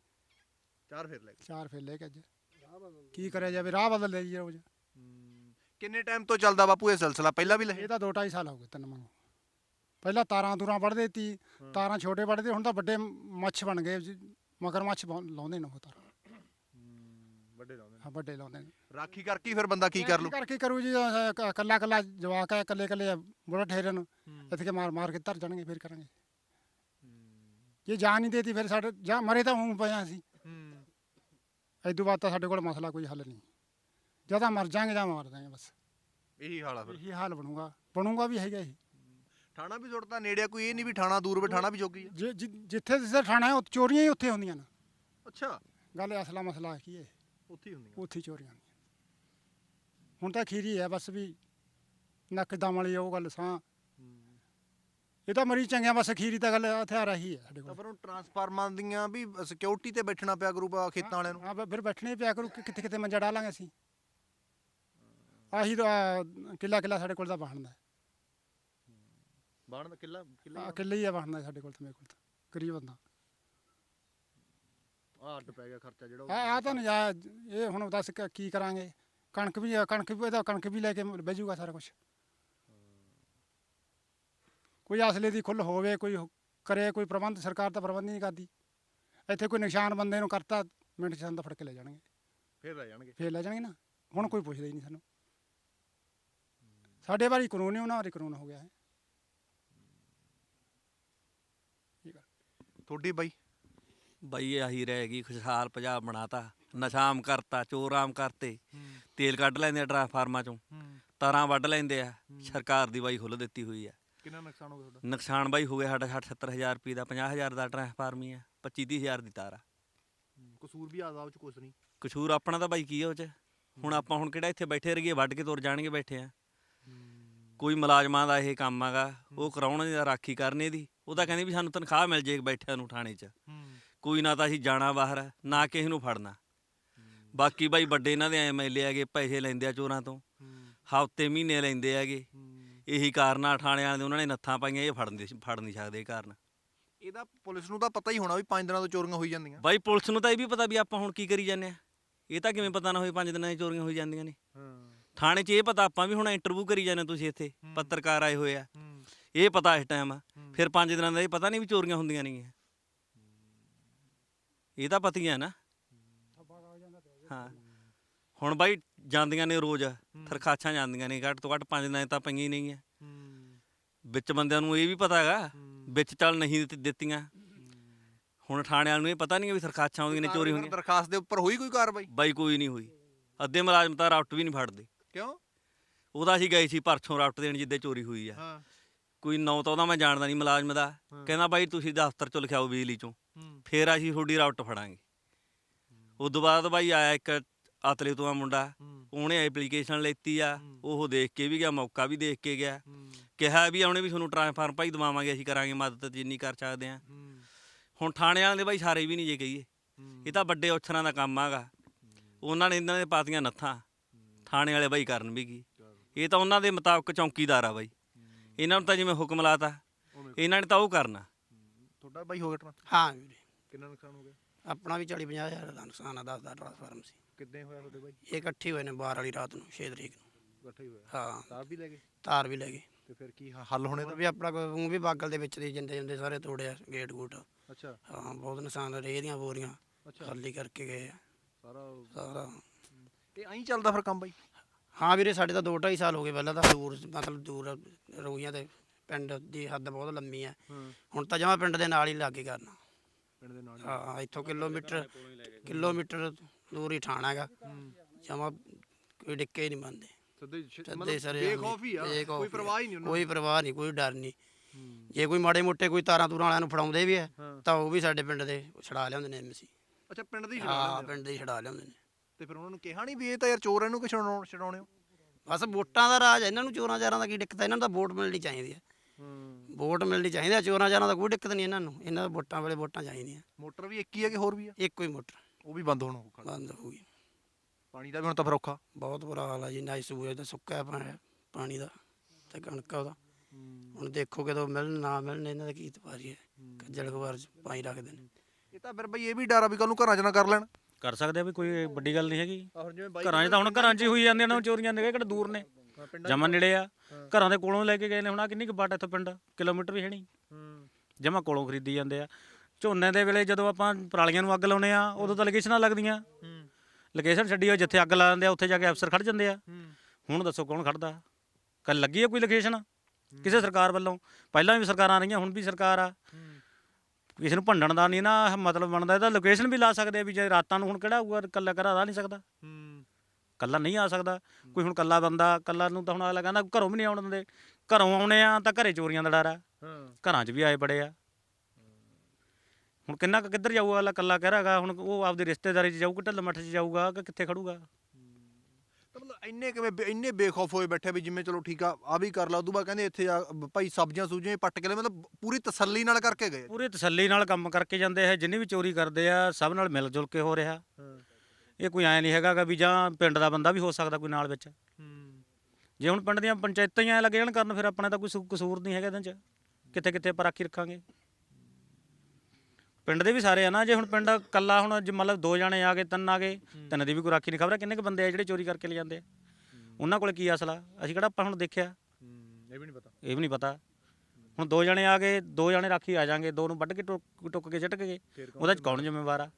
ਚਾਰ ਫਿਰ ਲੈ ਗਏ। ਚਾਰ ਫੇਰ ਲੈ ਕੇ ਅੱਜ। ਕੀ ਕਰਿਆ ਜਾਵੇ ਰਾਹ ਬਦਲ ਲੈ ਜੀ ਰੋਜ਼। ਕਿੰਨੇ ਟਾਈਮ ਤੋਂ ਚੱਲਦਾ ਬਾਪੂ ਇਹ ਸਿਲਸਿਲਾ? ਪਹਿਲਾਂ ਵੀ ਇਹ ਲਹੇ ਤਾਂ ਦੋ ਢਾਈ ਸਾਲ ਹੋ ਗਏ ਤਿੰਨ ਮੰਗੋ ਪਹਿਲਾਂ ਤਾਰਾਂ ਤੂਰਾਂ ਵੱਢਦੇ ਤੀ ਤਾਰਾਂ ਛੋਟੇ ਵੱਢਦੇ ਹੁਣ ਤਾਂ ਵੱਡੇ ਮੱਛ ਬਣ ਗਏ ਮਗਰ ਮੱਛ ਲਾਉਂਦੇ ਨੇ ਉਹ ਤਾਰਾਂ। ਵੱਡੇ ਲਾਉਂਦੇ ਹਾਂ ਵੱਡੇ ਲਾਉਂਦੇ ਨੇ। ਰਾਖੀ ਕਰਕੇ ਹੀ ਫਿਰ ਬੰਦਾ ਕੀ ਕਰ ਲੂ? ਕਰਕੇ ਕਰੂ ਜੀ ਕੱਲਾ ਕੱਲਾ ਜਵਾਕ ਹੈ ਕੱਲੇ ਕੱਲੇ ਬੁੜਾ ਠਹਿਰਨ ਇੱਥੇ ਮਾਰ ਮਾਰ ਕੇ ਧਰ ਜਾਣਗੇ ਫਿਰ ਕਰਾਂਗੇ। ਜੇ ਜਾਨ ਨਹੀਂ ਦੇਤੀ ਫਿਰ ਸਾਡੇ ਜਾਂ ਮਰੇ ਤਾਂ ਹੂੰ ਪਿਆ ਸੀ ਇਦੋਂ ਬਾਅਦ ਤਾਂ ਸਾਡੇ ਕੋਲ ਮਸਲਾ ਕੋਈ ਹੱਲ ਨਹੀਂ। ਜਾਂ ਤਾਂ ਮਰ ਜਾਾਂਗੇ ਜਾਂ ਮਾਰ ਦਾਂਗੇ ਬਸ। ਇਹੀ ਹਾਲ ਆ ਫਿਰ। ਇਹੀ ਹਾਲ ਬਣੂਗਾ। ਬਣੂਗਾ ਵੀ ਹੈਗਾ ਇਹ। ਥਾਣਾ ਵੀ ਸੁੱਟਦਾ ਨੇੜੇ ਆ, ਕੋਈ ਇਹ ਨਹੀਂ ਵੀ ਥਾਣਾ ਦੂਰ ਵੀ ਥਾਣਾ ਵੀ ਜੋਗੀ ਜਿੱਥੇ ਜਿੱਥੇ ਠਾਣਾ ਹੈ ਉਹ ਚੋਰੀਆਂ ਹੀ ਉੱਥੇ ਹੁੰਦੀਆਂ ਨੇ। ਅੱਛਾ। ਗੱਲ ਅਸਲਾ ਮਸਲਾ ਕੀ ਹੈ? ਉੱਥੇ ਹੀ ਹੁੰਦੀਆਂ ਉੱਥੇ ਹੀ ਚੋਰੀਆਂ ਹੁੰਦੀਆਂ ਹੁਣ ਤਾਂ ਖੀਰੀ ਹੈ ਬਸ ਵੀ ਨੱਕ ਦਮ ਵਾਲੀ ਉਹ ਗੱਲ ਸਾਂ। ਇਹ ਤਾਂ ਮਰੀ ਚੰਗਿਆ ਬਸ ਖੀਰੀ ਤਾਂ ਗੱਲ ਹਥਿਆਰ ਹੀ ਹੈ ਸਾਡੇ ਤਾਂ ਕੋਲ। ਫਿਰ ਹੁਣ ਟਰਾਂਸਫਾਰਮਰਾਂ ਦੀਆਂ ਵੀ ਸਿਕਿਉਰਿਟੀ ਤੇ ਬੈਠਣਾ ਪਿਆ ਕਰੂਗਾ ਖੇਤਾਂ ਵਾਲਿਆਂ ਨੂੰ। ਹਾਂ ਬ- ਫਿਰ ਬੈਠਣੇ ਪਿਆ ਕਰੂ ਕਿ ਕਿੱਥੇ ਕਿੱਥੇ ਮੰਜਾ ਡਾਲਾਂਗੇ ਅਸੀਂ। ਆਹੀ ਤਾਂ ਕਿੱਲਾ ਕਿੱਲਾ ਸਾਡੇ ਕੋਲ ਤਾਂ ਬਾਹਣਦਾ ਬਾਣ ਦਾ ਕਿੱਲਾ ਆ ਕਿੱਲਾ ਹੀ ਆ ਬਾਹਣਦਾ ਸਾਡੇ ਕੋਲ ਤਾਂ ਮੇਰੇ ਕੋਲ ਤਾਂ ਗਰੀਬ ਬੰਦਾ। ਆ ਅੱਡ ਪੈ ਗਿਆ ਖਰਚਾ ਜਿਹੜਾ ਆ ਆ ਤਾਂ ਨਜਾਇਜ਼ ਇਹ ਹੁਣ ਦੱਸ ਕ- ਕੀ ਕਰਾਂਗੇ? ਕਣਕ ਵੀ ਕਣਕ ਵੀ ਇਹਦਾ ਕਣਕ ਵੀ ਲੈ ਕੇ ਬਹਿਜੂਗਾ ਸਾਰਾ ਕੁਝ ਕੋਈ ਅਸਲੇ ਦੀ ਖੁੱਲ ਹੋਵੇ ਕੋਈ ਹੋ- ਕਰੇ ਕੋਈ ਪ੍ਰਬੰਧ ਸਰਕਾਰ ਤਾਂ ਪ੍ਰਬੰਧ ਹੀ ਨਹੀਂ ਕਰਦੀ। ਇੱਥੇ ਕੋਈ ਨਿਸ਼ਾਨ ਬੰਦੇ ਨੂੰ ਕਰਤਾ ਮਿੰਟ ਚ ਸਾਨੂੰ ਤਾਂ ਫੜ ਕੇ ਲੈ ਜਾਣਗੇ। ਫਿਰ ਰਹਿ ਜਾਣਗੇ। ਫੇਰ ਲੈ ਜਾਣਗੇ ਨਾ। ਹੁਣ ਕੋਈ ਪੁੱਛਦਾ ਹੀ ਨਹੀਂ ਸਾਨੂੰ। ਸਾਡੇ ਵਾਰੀ ਕਾਨੂੰਨ ਹੀ ਉਹਨਾਂ ਵਾਰੀ ਕਾਨੂੰਨ ਹੋ ਗਿਆ ਹੈ। ਤੁਹਾਡੀ ਬਾਈ? ਬਾਈ ਆਹੀ ਰਹਿ ਗਈ ਖੁਸ਼ਹਾਲ ਪੰਜਾਬ ਬਣਾਤਾ ਨਸ਼ਾਮ ਕਰਤਾ ਚੋਰਾਮ ਕਰਤੇ ਤੇਲ ਕੱਢ ਲੈਂਦੇ ਆ ਟਰਾਂਸਫਾਰਮਾਂ ਚੋਂ ਤਾਰਾਂ ਵੱਢ ਲੈਂਦੇ ਆ ਸਰਕਾਰ ਦੀ ਬਾਈ ਖੁੱਲ ਦਿੱਤੀ ਹੋਈ ਆ। ਕਿੰਨਾ ਨੁਕਸਾਨ ਹੋ ਗਿਆ ਤੁਹਾਡਾ? ਨੁਕਸਾਨ ਬਾਈ ਹੋ ਗਿਆ ਸਾਡਾ 60 70000 ਰੁਪਏ ਦਾ 50000 ਦਾ ਟਰਾਂਸਫਾਰਮ ਹੀ ਆ 25 30000 ਦੀ ਤਾਰ ਆ। ਕਸੂਰ ਵੀ ਆਦਾ ਚ ਕੁਛ ਨਹੀਂ। ਕਸ਼ੂਰ ਆਪਣਾ ਤਾਂ ਬਾਈ ਕੀ ਆ ਉਹ ਚ? ਹੁਣ ਆਪਾਂ ਹੁਣ ਕਿਹੜਾ ਇੱਥੇ ਬੈਠੇ ਰਹੀਏ ਵੱਢ ਕੇ ਤੁਰ ਜਾਣਗੇ ਬੈਠੇ ਆ। ਕੋਈ ਮੁਲਾਜ਼ਮਾਂ ਦਾ ਇਹ ਕੰਮ ਹੈਗਾ ਉਹ ਕਰਾਉਣ ਦੀ ਰਾਖੀ ਕਰਨੇ ਦੀ ਉਹ ਤਾਂ ਕਹਿੰਦੇ ਵੀ ਸਾਨੂੰ ਤਨਖਾਹ ਮਿਲ ਜੇ ਬੈਠਿਆਂ ਨੂੰ ਥਾਣੇ 'ਚ। ਕੋਈ ਨਾ ਤਾਂ ਅਸੀਂ ਜਾਣਾ ਬਾਹਰ ਨਾ ਕਿਸੇ ਨੂੰ ਫੜਨਾ। ਬਾਕੀ ਬਾਈ ਵੱਡੇ ਇਹਨਾਂ ਦੇ ਐਮਐਲਏ ਹੈਗੇ ਪੈਸੇ ਲੈਂਦੇ ਆ ਚੋਰਾਂ ਤੋਂ। ਹਫ਼ਤੇ ਮਹੀਨੇ ਲੈਂਦੇ ਹੈਗੇ। ਇਹੀ ਕਾਰਨ ਆ ਥਾਣੇ ਵਾਲਿਆਂ ਦੇ ਉਹਨਾਂ ਨੇ ਨੱਥਾਂ ਪਾਈਆਂ ਇਹ ਫੜ ਨਹੀਂ ਫੜ ਨਹੀਂ ਸਕਦੇ ਇਹ ਕਾਰਨ। ਇਹਦਾ ਪੁਲਿਸ ਨੂੰ ਤਾਂ ਪਤਾ ਹੀ ਹੋਣਾ ਵੀ 5 ਦਿਨਾਂ ਤੋਂ ਚੋਰੀਆਂ ਹੋਈ ਜਾਂਦੀਆਂ। ਬਾਈ ਪੁਲਿਸ ਨੂੰ ਤਾਂ ਇਹ ਵੀ ਪਤਾ ਵੀ ਆਪਾਂ ਹੁਣ ਕੀ ਕਰੀ ਜਾਂਦੇ ਆ। ਇਹ ਤਾਂ ਕਿਵੇਂ ਪਤਾ ਨਾ ਹੋਏ ਪੰਜ ਦਿਨਾਂ ਦੀ ਚੋਰੀਆਂ ਹੋਈ ਜਾਂਦੀਆਂ ਨੇ। ਹਾਂ। ਥਾਣੇ 'ਚ ਇਹ ਪਤਾ ਆਪਾਂ ਵੀ ਹੁਣ ਇੰਟਰਵਿਊ ਕਰੀ ਜਾਂਦੇ ਤੁਸੀਂ ਇੱਥੇ ਹੂੰ। ਪੱਤਰਕਾਰ ਆਏ ਹੋਏ ਆ। ਹੂੰ। ਇਹ ਪਤਾ ਇਸ ਟਾਈਮ ਹੂੰ। ਫਿਰ ਪੰਜ ਦਿਨਾਂ ਦਾ ਇਹ ਪਤਾ ਨਹੀਂ ਵੀ ਚੋਰੀਆਂ ਹੁੰਦੀਆਂ ਨਹੀਂ ਇਹ ਤਾਂ ਪਤਾ ਹੀ ਆ ਨਾ ਹਾਂ। ਹੁਣ ਬਾਈ ਜਾਂਦੀਆਂ ਨੇ ਰੋਜ਼ ਥਰਖਾਛਾਂ ਜਾਂਦੀਆਂ ਨੇ ਘੱਟ ਤੋਂ ਘੱਟ ਪੰਜ ਦਿਨਾਂ ਤਾਂ ਪਈਆਂ ਹੀ ਨਹੀਂ ਆ। ਹੂੰ। ਵਿੱਚ ਬੰਦਿਆਂ ਨੂੰ ਇਹ ਵੀ ਪਤਾ ਹੈਗਾ। ਵਿੱਚ ਚੱਲ ਨਹੀਂ ਦਿੱਤੀ- ਦਿੱਤੀਆਂ। ਹੁਣ ਥਾਣੇ ਵਾਲਿਆਂ ਨੂੰ ਇਹ ਪਤਾ ਨਹੀਂ ਵੀ ਥਰਖਾਛਾਂ ਆਉਂਦੀਆਂ ਨੇ ਚੋਰੀ ਹੁੰਦੀਆਂ ਦਰਖਾਸਤ ਦੇ ਉੱਪਰ ਹੋਈ ਕੋਈ ਕਾਰਵਾਈ? ਬਾਈ ਕੋਈ ਨਹੀਂ ਹੋਈ। ਅੱਧੇ ਮੁਲਾਜ਼ਮ ਤਾਂ ਰਾਊਟ ਵੀ ਨਹੀਂ ਫੜਦੇ। ਕਿਉਂ? ਉਹਦਾ ਅਸੀਂ ਗਏ ਸੀ ਪਰਸੋਂ ਰਾਊਟ ਦੇਣ ਜਿੱਦੇ ਚੋਰੀ ਹੋਈ ਆ। ਹਾਂ। ਕੋਈ ਨਾਂ ਤਾਂ ਉਹਦਾ ਮੈਂ ਜਾਣਦਾ ਨਹੀਂ ਮੁਲਾਜ਼ਮ ਦਾ। ਕਹਿੰਦਾ ਬਾਈ ਤੁਸੀਂ ਦਫ਼ਤਰ ਚੋਂ ਲਿਖਾਓ ਬਿਜਲੀ ਚੋਂ। ਫੇਰ ਅਸੀਂ ਤੁਹਾਡੀ ਰਾਊਟ ਫੜਾਂਗੇ। ਉਦੋਂ ਬਾਅਦ ਬਾਈ ਆਇਆ ਇੱਕ ਅਤਲੇ ਤੋਂ ਆ ਮੁੰਡਾ, ਉਹਨੇ ਐਪਲੀਕੇਸ਼ਨ ਲੈਤੀ ਆ, ਉਹ ਦੇਖ ਕੇ ਵੀ ਗਿਆ, ਮੌਕਾ ਵੀ ਦੇਖ ਕੇ ਗਿਆ। ਕਿਹਾ ਵੀ ਉਹਨੇ ਵੀ ਤੁਹਾਨੂੰ ਟ੍ਰਾਂਸਫਾਰਮ ਭਾਈ ਦਵਾਵਾਂਗੇ, ਅਸੀਂ ਕਰਾਂਗੇ ਮਦਦ, ਜਿੰਨੀ ਕਰ ਸਕਦੇ ਆ। ਹੁਣ ਥਾਣੇ ਵਾਲਿਆਂ ਦੇ ਬਾਈ ਸਾਰੇ ਵੀ ਨਹੀਂ ਜੇ ਕਹੀਏ। ਇਹ ਤਾਂ ਵੱਡੇ ਅਫਸਰਾਂ ਦਾ ਕੰਮ ਆਗਾ। ਉਹਨਾਂ ਨੇ ਇਹਨਾਂ ਦੇ ਪਾਤੀਆਂ ਨੱਥਾਂ। ਥਾਣੇ ਵਾਲੇ ਬਾਈ ਕਰਨ ਵੀ ਕੀ। ਇਹ ਤਾਂ ਉਹਨਾਂ ਦੇ ਮੁਤਾਬਕ ਚੌਕੀਦਾਰ ਆ ਬਾਈ। ਇਹਨਾਂ ਨੂੰ ਤਾਂ ਜਿਵੇਂ ਹੁਕਮ ਲਾਤਾ। ਇਹਨਾਂ ਨੇ ਤਾਂ ਉਹ ਕਰਨਾ। ਤੁਹਾਡਾ ਬਾਈ ਹੋ ਗਿਆ ਟਰਾਂ ਹਾਂ ਵੀਰੇ। ਕਿੰਨਾ ਨੁਕਸਾਨ ਹੋ ਗਿਆ? ਆਪਣਾ ਵੀ 40 50 ਹਜ਼ਾਰ ਦਾ ਨੁਕਸਾਨ ਆ 10 ਦਾ ਟ੍ਰਾਂਸਫਾਰਮ ਸੀ। ਕਿੱਦਾਂ ਹੋਇਆ ਤੁਹਾਡੇ ਬਾਈ? ਇਹ ਇਕੱਠੇ ਹੋਏ ਨੇ ਬਾਹਰ ਵਾਲੀ ਰਾਤ ਨੂੰ 6 ਤਰੀਕ ਨੂੰ। ਇਕੱਠਾ ਹੀ ਹੋਇਆ? ਹਾਂ। ਤਾਰ ਵੀ ਲੈ ਗਏ? ਤਾਰ ਵੀ ਲੈ ਗਏ। ਤੇ ਫਿਰ ਕੀ ਹ- ਹੱਲ ਹੋਣੇ ਦਾ ਵੀ ਆਪਣਾ ਕੋਈ ਊਂ ਵੀ ਬਾਗਲ ਦੇ ਵਿੱਚ ਦੀ ਜਿੰਦੇ ਜਿੰਦੇ ਸਾਰੇ ਤੋੜਿਆ ਗੇਟ ਗੂਟ। ਅੱਛਾ। ਹਾਂ ਬਹੁਤ ਨੁਕਸਾਨ ਰੇਹ ਦੀਆਂ ਬੋਰੀਆਂ ਅੱਛਾ। ਖਾਲੀ ਕਰਕੇ ਗਏ ਆ। ਸਾਰਾ ਸਾਰਾ। ਇਹ ਐਂ ਚੱਲਦਾ ਫਿਰ ਕੰਮ ਬਾਈ? ਹਾਂ ਵੀਰੇ ਸਾਡੇ ਤਾਂ 2 2.5 ਸਾਲ ਹੋ ਗਏ ਪਹਿਲਾਂ ਤਾਂ ਦੂਰ ਮਤਲਬ ਦੂਰ ਰੋਈਆਂ ਤੇ ਪਿੰਡ ਦੀ ਹੱਦ ਬਹੁਤ ਲੰਮੀ ਹੈ। ਹਾਂ। ਹੁਣ ਤਾਂ ਜਮਾ ਪਿੰਡ ਦੇ ਨਾਲ ਹੀ ਲਾਗੇ ਕਰਨਾ। ਪਿੰਡ ਦੇ ਨਾਲ ਹਾਂ। ਇੱਥੋਂ ਕਿਲੋਮੀਟਰ ਕਿਲੋਮੀਟਰ ਦੂਰ ਹੀ ਠਾਣਾ ਹੈਗਾ। ਜਮਾ ਕੋਈ ਡਿੱਕੇ ਹੀ ਨਹੀਂ ਬੰਦੇ। ਸੱਦੇ ਸਾਰੇ ਬੇਖੌਫ ਆ। ਕੋਈ। ਪਰਵਾਹ ਹੀ ਨਹੀਂ ਉਹਨਾਂ ਕੋਈ ਪਰਵਾਹ ਨਹੀਂ ਕੋਈ ਡਰ ਨਹੀਂ। ਨੂੰ ਜੇ ਕੋਈ ਮਾੜੇ ਮੋਟੇ ਕੋਈ ਤਾਰਾਂ ਤੂਰਾਂ ਵਾਲਿਆਂ ਨੂੰ ਫੜਾਉਂਦੇ ਵੀ ਹੈ ਤਾਂ ਉਹ ਵੀ ਸਾਡੇ ਪਿੰਡ ਦੇ ਛੜਾ ਲਿਆਉਂਦੇ ਨੇ ਐਮਸੀ। ਅੱਛਾ ਪਿੰਡ ਦੀ ਛਡਾ ਹਾਂ। ਪਿੰਡ ਦੇ ਛੜਾ ਲਿਆਉਂਦੇ ਨੇ। ਤੇ ਫਿਰ ਉਹਨਾਂ ਨੂੰ ਕਿਹਾ ਨਹੀਂ ਵੀ ਇਹ ਤਾਂ ਯਾਰ ਚੋਰ ਇਹਨੂੰ ਕਿ ਛਡਾਉਣ ਹੋ? ਬਸ ਵੋਟਾਂ ਦਾ ਰਾਜ ਇਹਨਾਂ ਨੂੰ ਚੋਰਾਂ ਚਾਰਾਂ ਦਾ ਕੀ ਦਿੱਕਤ ਹੈ? ਇਹਨਾਂ ਨੂੰ ਤਾਂ ਵੋਟ ਮਿਲਣੀ ਚਾਹੀਦੀ ਹੂੰ। ਵੋਟ ਮਿਲਣੀ ਚਾਹੀਦੀ ਹੈ ਚੋਰਾਂ ਚਾਰਾਂ ਦਾ ਕੋਈ ਦਿੱਕਤ ਨਹੀਂ ਇਹਨਾਂ ਨੂੰ ਇਹਨਾਂ ਦਾ ਵੋਟਾਂ ਵੇਲੇ ਵੋਟਾਂ ਚਾਹੀਦੀਆਂ। ਮੋਟਰ ਵੀ ਇੱਕ ਹੀ ਹੈ ਕਿ ਹੋਰ ਵੀ ਆ? ਇੱਕੋ ਹੀ ਮੋਟਰ। ਉਹ ਵੀ ਬੰਦ ਹੋਣਾ ਔਖਾ। ਬੰਦ ਹੋ ਗਈ। ਪਾਣੀ ਦਾ ਵੀ ਹੁਣ ਤਾਂ ਫਿਰ ਔਖਾ। ਬਹੁਤ ਬੁਰਾ ਹਾਲ ਹੈ ਜੀ ਨਾ ਸੂਏ ਦਾ ਸੁੱਕਾ ਪਿਆ ਪਾਣੀ ਦਾ ਤੇ ਕਣਕ ਉਹਦਾ। ਹੁਣ ਦੇਖੋ ਕਦੋਂ ਮਿਲਣ ਨਾ ਮਿਲਣ ਇਹਨਾਂ ਦਾ ਕੀ ਤਪਾਰੀ ਹੈ। ਕੱਜਲ ਖਬਰ ਚ ਪਾਈ ਰੱਖਦੇ ਨੇ ਇਹ ਤਾਂ ਫਿਰ ਬਈ ਇਹ ਵੀ ਡਰ ਆ ਵੀ ਕੱਲ ਨੂੰ ਘਰਾਂ 'ਚ ਨਾ ਕਰ ਲੈਣ। ਕਰ ਸਕਦੇ ਆ ਵੀ ਕੋਈ ਵੱਡੀ ਗੱਲ ਨਹੀਂ ਹੈਗੀ। ਘਰਾਂ 'ਚ ਤਾਂ ਹੁਣ ਘਰਾਂ 'ਚ ਹੀ ਹੋਈ ਜਾਂਦੀਆਂ ਨੇ ਚੋਰੀਆਂ ਨੇ ਕਿਹੜੇ ਦੂਰ ਨੇ। ਜਮਾ ਨੇੜੇ ਆ। ਘਰਾਂ ਦੇ ਕੋਲੋਂ ਲੈ ਕੇ ਗਏ ਨੇ ਹੁਣ ਆ ਕਿੰਨੀ ਕੁ ਬਾਟ ਇੱਥੋਂ ਪਿੰਡ? ਕਿਲੋਮੀਟਰ ਵੀ ਹੈ ਨਹੀਂ। ਜਮਾ ਕੋਲੋਂ ਖਰੀਦੀ ਜਾਂਦੇ ਆ। ਝੋਨੇ ਦੇ ਵੇਲੇ ਜਦੋਂ ਆਪਾਂ ਪਰਾਲੀਆਂ ਨੂੰ ਅੱਗ ਲਾਉਨੇ ਆ ਉਦੋਂ ਤਾਂ ਲੋਕੇਸ਼ਨਾਂ ਲੱਗਦੀਆਂ। ਲੋਕੇਸ਼ਨ ਛੱਡੀ ਹੋਈ ਜਿੱਥੇ ਅੱਗ ਲਾ ਦਿੰਦੇ ਆ ਉੱਥੇ ਜਾ ਕੇ ਅਫਸਰ ਖੜ ਜਾਂਦੇ ਆ। ਹੁਣ ਦੱਸੋ ਕੌਣ ਖੜਦਾ ਕੱਲ ਲੱਗੀ ਆ ਕੋਈ ਲੋਕੇਸ਼ਨ ਕਿਸੇ ਸਰਕਾਰ ਵੱਲੋਂ? ਪਹਿਲਾਂ ਵੀ ਸਰਕਾਰਾਂ ਰਹੀਆਂ ਹੁਣ ਵੀ ਸਰਕਾਰ ਆ। ਕਿਸੇ ਨੂੰ ਭੰਡਣ ਦਾ ਨਹੀਂ ਨਾ ਮਤਲਬ ਬਣਦਾ ਇਹਦਾ ਲੋਕੇਸ਼ਨ ਵੀ ਲਾ ਸਕਦੇ ਆ ਵੀ ਜੇ ਰਾਤਾਂ ਨੂੰ ਹੁਣ ਕਿਹੜਾ ਆਊਗਾ ਕੱਲਾ ਘਰਾਂ ਆ ਨਹੀਂ ਸਕਦਾ। ਕੱਲਾ ਨਹੀਂ ਆ ਸਕਦਾ। ਕੋਈ ਹੁਣ ਕੱਲਾ ਬੰਦਾ ਕੱਲਾ ਨੂੰ ਤਾਂ ਹੁਣ ਅਗਲਾ ਕਹਿੰਦਾ ਘਰੋਂ ਵੀ ਨਹੀਂ ਆਉਣ ਦਿੰਦੇ। ਘਰੋਂ ਆਉਣੇ ਆ ਤਾਂ ਘਰੇ ਚੋਰੀਆਂ ਦਾ ਡਰ ਆ। ਹਾਂ। ਘਰਾਂ 'ਚ ਵੀ ਆਏ ਬੜੇ ਆ। ਹੁਣ ਕਿੰਨਾ ਕੁ ਕਿੱਧਰ ਜਾਊਗਾ ਅਗਲਾ ਕੱਲਾ ਕਹਿ ਰਾਗਾ ਹੁਣ ਉਹ ਆਪਦੀ ਰਿਸ਼ਤੇਦਾਰੀ 'ਚ ਜਾਊਗਾ ਢੱਲ ਮੱਠ 'ਚ ਜਾਊਗਾ ਕਿ ਕਿੱਥੇ ਖੜੂਗਾ? ਮਤਲਬ ਇੰਨੇ ਕਿਵੇਂ ਬੇ- ਇੰਨੇ ਬੇਖੌਫ ਹੋਏ ਬੈਠੇ ਵੀ ਜਿਵੇਂ ਚਲੋ ਠੀਕ ਆ ਆ ਵੀ ਕਰ ਲਾ ਉਦੋਂ ਬਾਅਦ ਕਹਿੰਦੇ ਇੱਥੇ ਆ ਭਾਈ ਸਬਜ਼ੀਆਂ ਸੂਜੀਆਂ ਹੀ ਪੱਟ ਕੇ ਲੈ ਮਤਲਬ ਪੂਰੀ ਤਸੱਲੀ ਨਾਲ ਕਰਕੇ ਗਏ। ਪੂਰੀ ਤਸੱਲੀ ਨਾਲ ਕੰਮ ਕਰਕੇ ਜਾਂਦੇ ਆ ਜਿੰਨੀ ਵੀ ਚੋਰੀ ਕਰਦੇ ਆ ਸਭ ਨਾਲ ਮਿਲ ਜੁਲ ਕੇ ਹੋ ਰਿਹਾ। ਹਾਂ। ਇਹ ਕੋਈ ਐ ਨਹੀਂ ਹੈਗਾ ਗਾ ਵੀ ਜਾਂ ਪਿੰਡ ਦਾ ਬੰਦਾ ਵੀ ਹੋ ਸਕਦਾ ਕੋਈ ਨਾਲ ਵਿੱਚ। ਹੂੰ ਜੇ ਹੁਣ ਪਿੰਡ ਦੀਆਂ ਪੰਚਾਇਤਾਂ ਹੀ ਐ ਲੱਗੇ ਜਾਣ ਕਰਨ ਫਿਰ ਆਪਣੇ ਤਾਂ ਕੋਈ ਸੁ- ਕਸੂਰ ਨਹੀਂ ਹੈਗਾ ਇਹਦੇ 'ਚ। ਕਿੱਥੇ ਕਿੱਥੇ ਆਪਾਂ ਰਾਖੀ ਰੱਖਾਂਗੇ। ਪਿੰਡ ਦੇ ਵੀ ਸਾਰੇ ਆ ਨਾ ਜੇ ਹੁਣ ਪਿੰਡ ਕੱਲਾ ਹੁਣ ਜੇ ਮਤਲਬ ਦੋ ਜਾਣੇ ਆ ਗਏ ਤਿੰਨ ਆ ਗਏ ਤਿੰਨ ਦੀ ਵੀ ਕੋਈ ਰਾਖੀ ਨਹੀਂ ਖਬਰ ਕਿੰਨੇ ਕ ਬੰਦੇ ਆ ਜਿਹੜੇ ਚੋਰੀ ਕਰਕੇ ਲੈ ਜਾਂਦੇ ਆ? ਉਹਨਾਂ ਕੋਲ ਕੀ ਅਸਲਾ? ਅਸੀਂ ਕਿਹੜਾ ਆਪਾਂ ਹੁਣ ਦੇਖਿਆ? ਹੂੰ ਇਹ ਵੀ ਨਹੀਂ ਪਤਾ। ਇਹ ਵੀ ਨਹੀਂ ਪਤਾ। ਹੁਣ ਦੋ ਜਣੇ ਆ ਗਏ ਦੋ ਜਣੇ ਰਾਖੀ ਆ ਜਾਣਗੇ ਦੋ ਨੂੰ ਵੱਢ ਕੇ ਟੁੱਕ ਟੁੱਕ ਕੇ ਛੱਟ ਕੇ ਫਿਰ ਕੌਣ ਉਹਦਾ 'ਚ ਕੌਣ ਜ਼ਿੰਮੇਵਾਰ ਆ?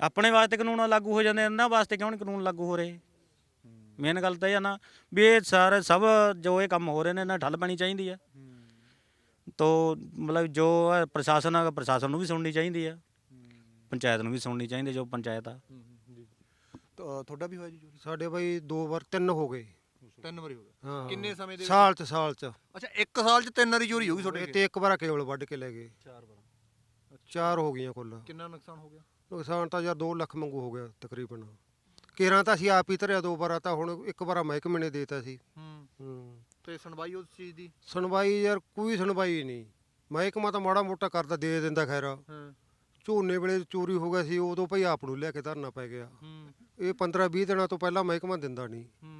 ਆਪਣੇ ਵਾਸਤੇ ਕਾਨੂੰਨ ਲਾਗੂ ਹੋ ਜਾਂਦੇ ਇਹਨਾਂ ਵਾਸਤੇ ਕਿਉਂ ਨਹੀਂ ਕਾਨੂੰਨ ਲਾਗੂ ਹੋ ਰਹੇ? ਮੇਨ ਗੱਲ ਤਾਂ ਇਹ ਆ ਨਾ ਵੀ ਇਹ ਸਾਰੇ ਸਭ ਜੋ ਇਹ ਕੰਮ ਹੋ ਰਹੇ ਨੇ ਇਹਨਾਂ ਠੱਲ ਪੈਣੀ ਚਾਹੀਦੀ ਆ। ਤੋ ਮਤਲਬ ਜੋ ਪ੍ਰਸ਼ਾਸਨ ਆ ਪ੍ਰਸ਼ਾਸਨ ਨੂੰ ਵੀ ਸੁਣਨੀ ਚਾਹੀਦੀ ਆ। ਪੰਚਾਇਤ ਨੂੰ ਵੀ ਸੁਣਨੀ ਚਾਹੀਦੀ ਜੋ ਪੰਚਾਇਤ ਆ। ਤਾਂ ਤੁਹਾਡਾ ਵੀ ਹੋਇਆ ਜੀ ਚੋਰੀ? ਸਾਡੇ ਬਾਈ ਦੋ ਵਾਰ ਤਿੰਨ ਹੋ ਗਏ। ਤਿੰਨ ਵਾਰੀ ਹੋ ਗਿਆ ਹਾਂ। ਕਿੰਨੇ ਸਮੇਂ ਦੇ? ਸਾਲ ਚ ਸਾਲ ਚ। ਅੱਛਾ ਇੱਕ ਸਾਲ 'ਚ ਤਿੰਨ ਵਾਰੀ ਚੋਰੀ ਹੋ ਗਈ ਤੁਹਾਡੇ ਤੇ ਇੱਕ ਵਾਰ ਕੇਵਲ ਵੱਢ ਕੇ ਲੈ ਗਏ। ਚਾਰ ਵਾਰ। ਚਾਰ ਹੋ ਗਈਆਂ ਕੁੱਲ। ਕਿੰਨਾ ਨੁਕਸਾਨ ਹੋ ਗਿਆ? ਨੁਕਸਾਨ ਤਾਂ ਯਾਰ 2 ਲੱਖ ਮੰਗੂ ਹੋ ਗਿਆ ਤਕਰੀਬਨ। ਕੇਰਾਂ ਤਾਂ ਅਸੀਂ ਆਪ ਹੀ ਧਰਿਆ ਦੋ ਵਾਰਾ ਤਾਂ ਹੁਣ ਇੱਕ ਵਾਰਾ ਮਹਿਕਮੇ ਨੇ ਦੇਤਾ ਸੀ। ਹੂੰ। ਹੂੰ। ਤੇ ਸੁਣਵਾਈ ਉਸ ਚੀਜ਼ ਦੀ? ਸੁਣਵਾਈ ਯਾਰ ਕੋਈ ਸੁਣਵਾਈ ਨਹੀਂ। ਮਹਿਕਮਾ ਤਾਂ ਮਾੜਾ ਮੋਟਾ ਕਰਦਾ ਦੇ ਦਿੰਦਾ ਖੈਰ। ਹਾਂ। ਝੋਨੇ ਵੇਲੇ ਚੋਰੀ ਹੋ ਗਿਆ ਸੀ ਉਦੋਂ ਭਈ ਆਪ ਨੂੰ ਲਿਆ ਕੇ ਧਰਨਾ ਪੈ ਗਿਆ। ਹੂੰ। ਇਹ 15 20 ਦਿਨਾਂ ਤੋਂ ਪਹਿਲਾਂ ਮਹਿਕਮਾ ਦਿੰਦਾ ਨਹੀਂ। ਹੂੰ।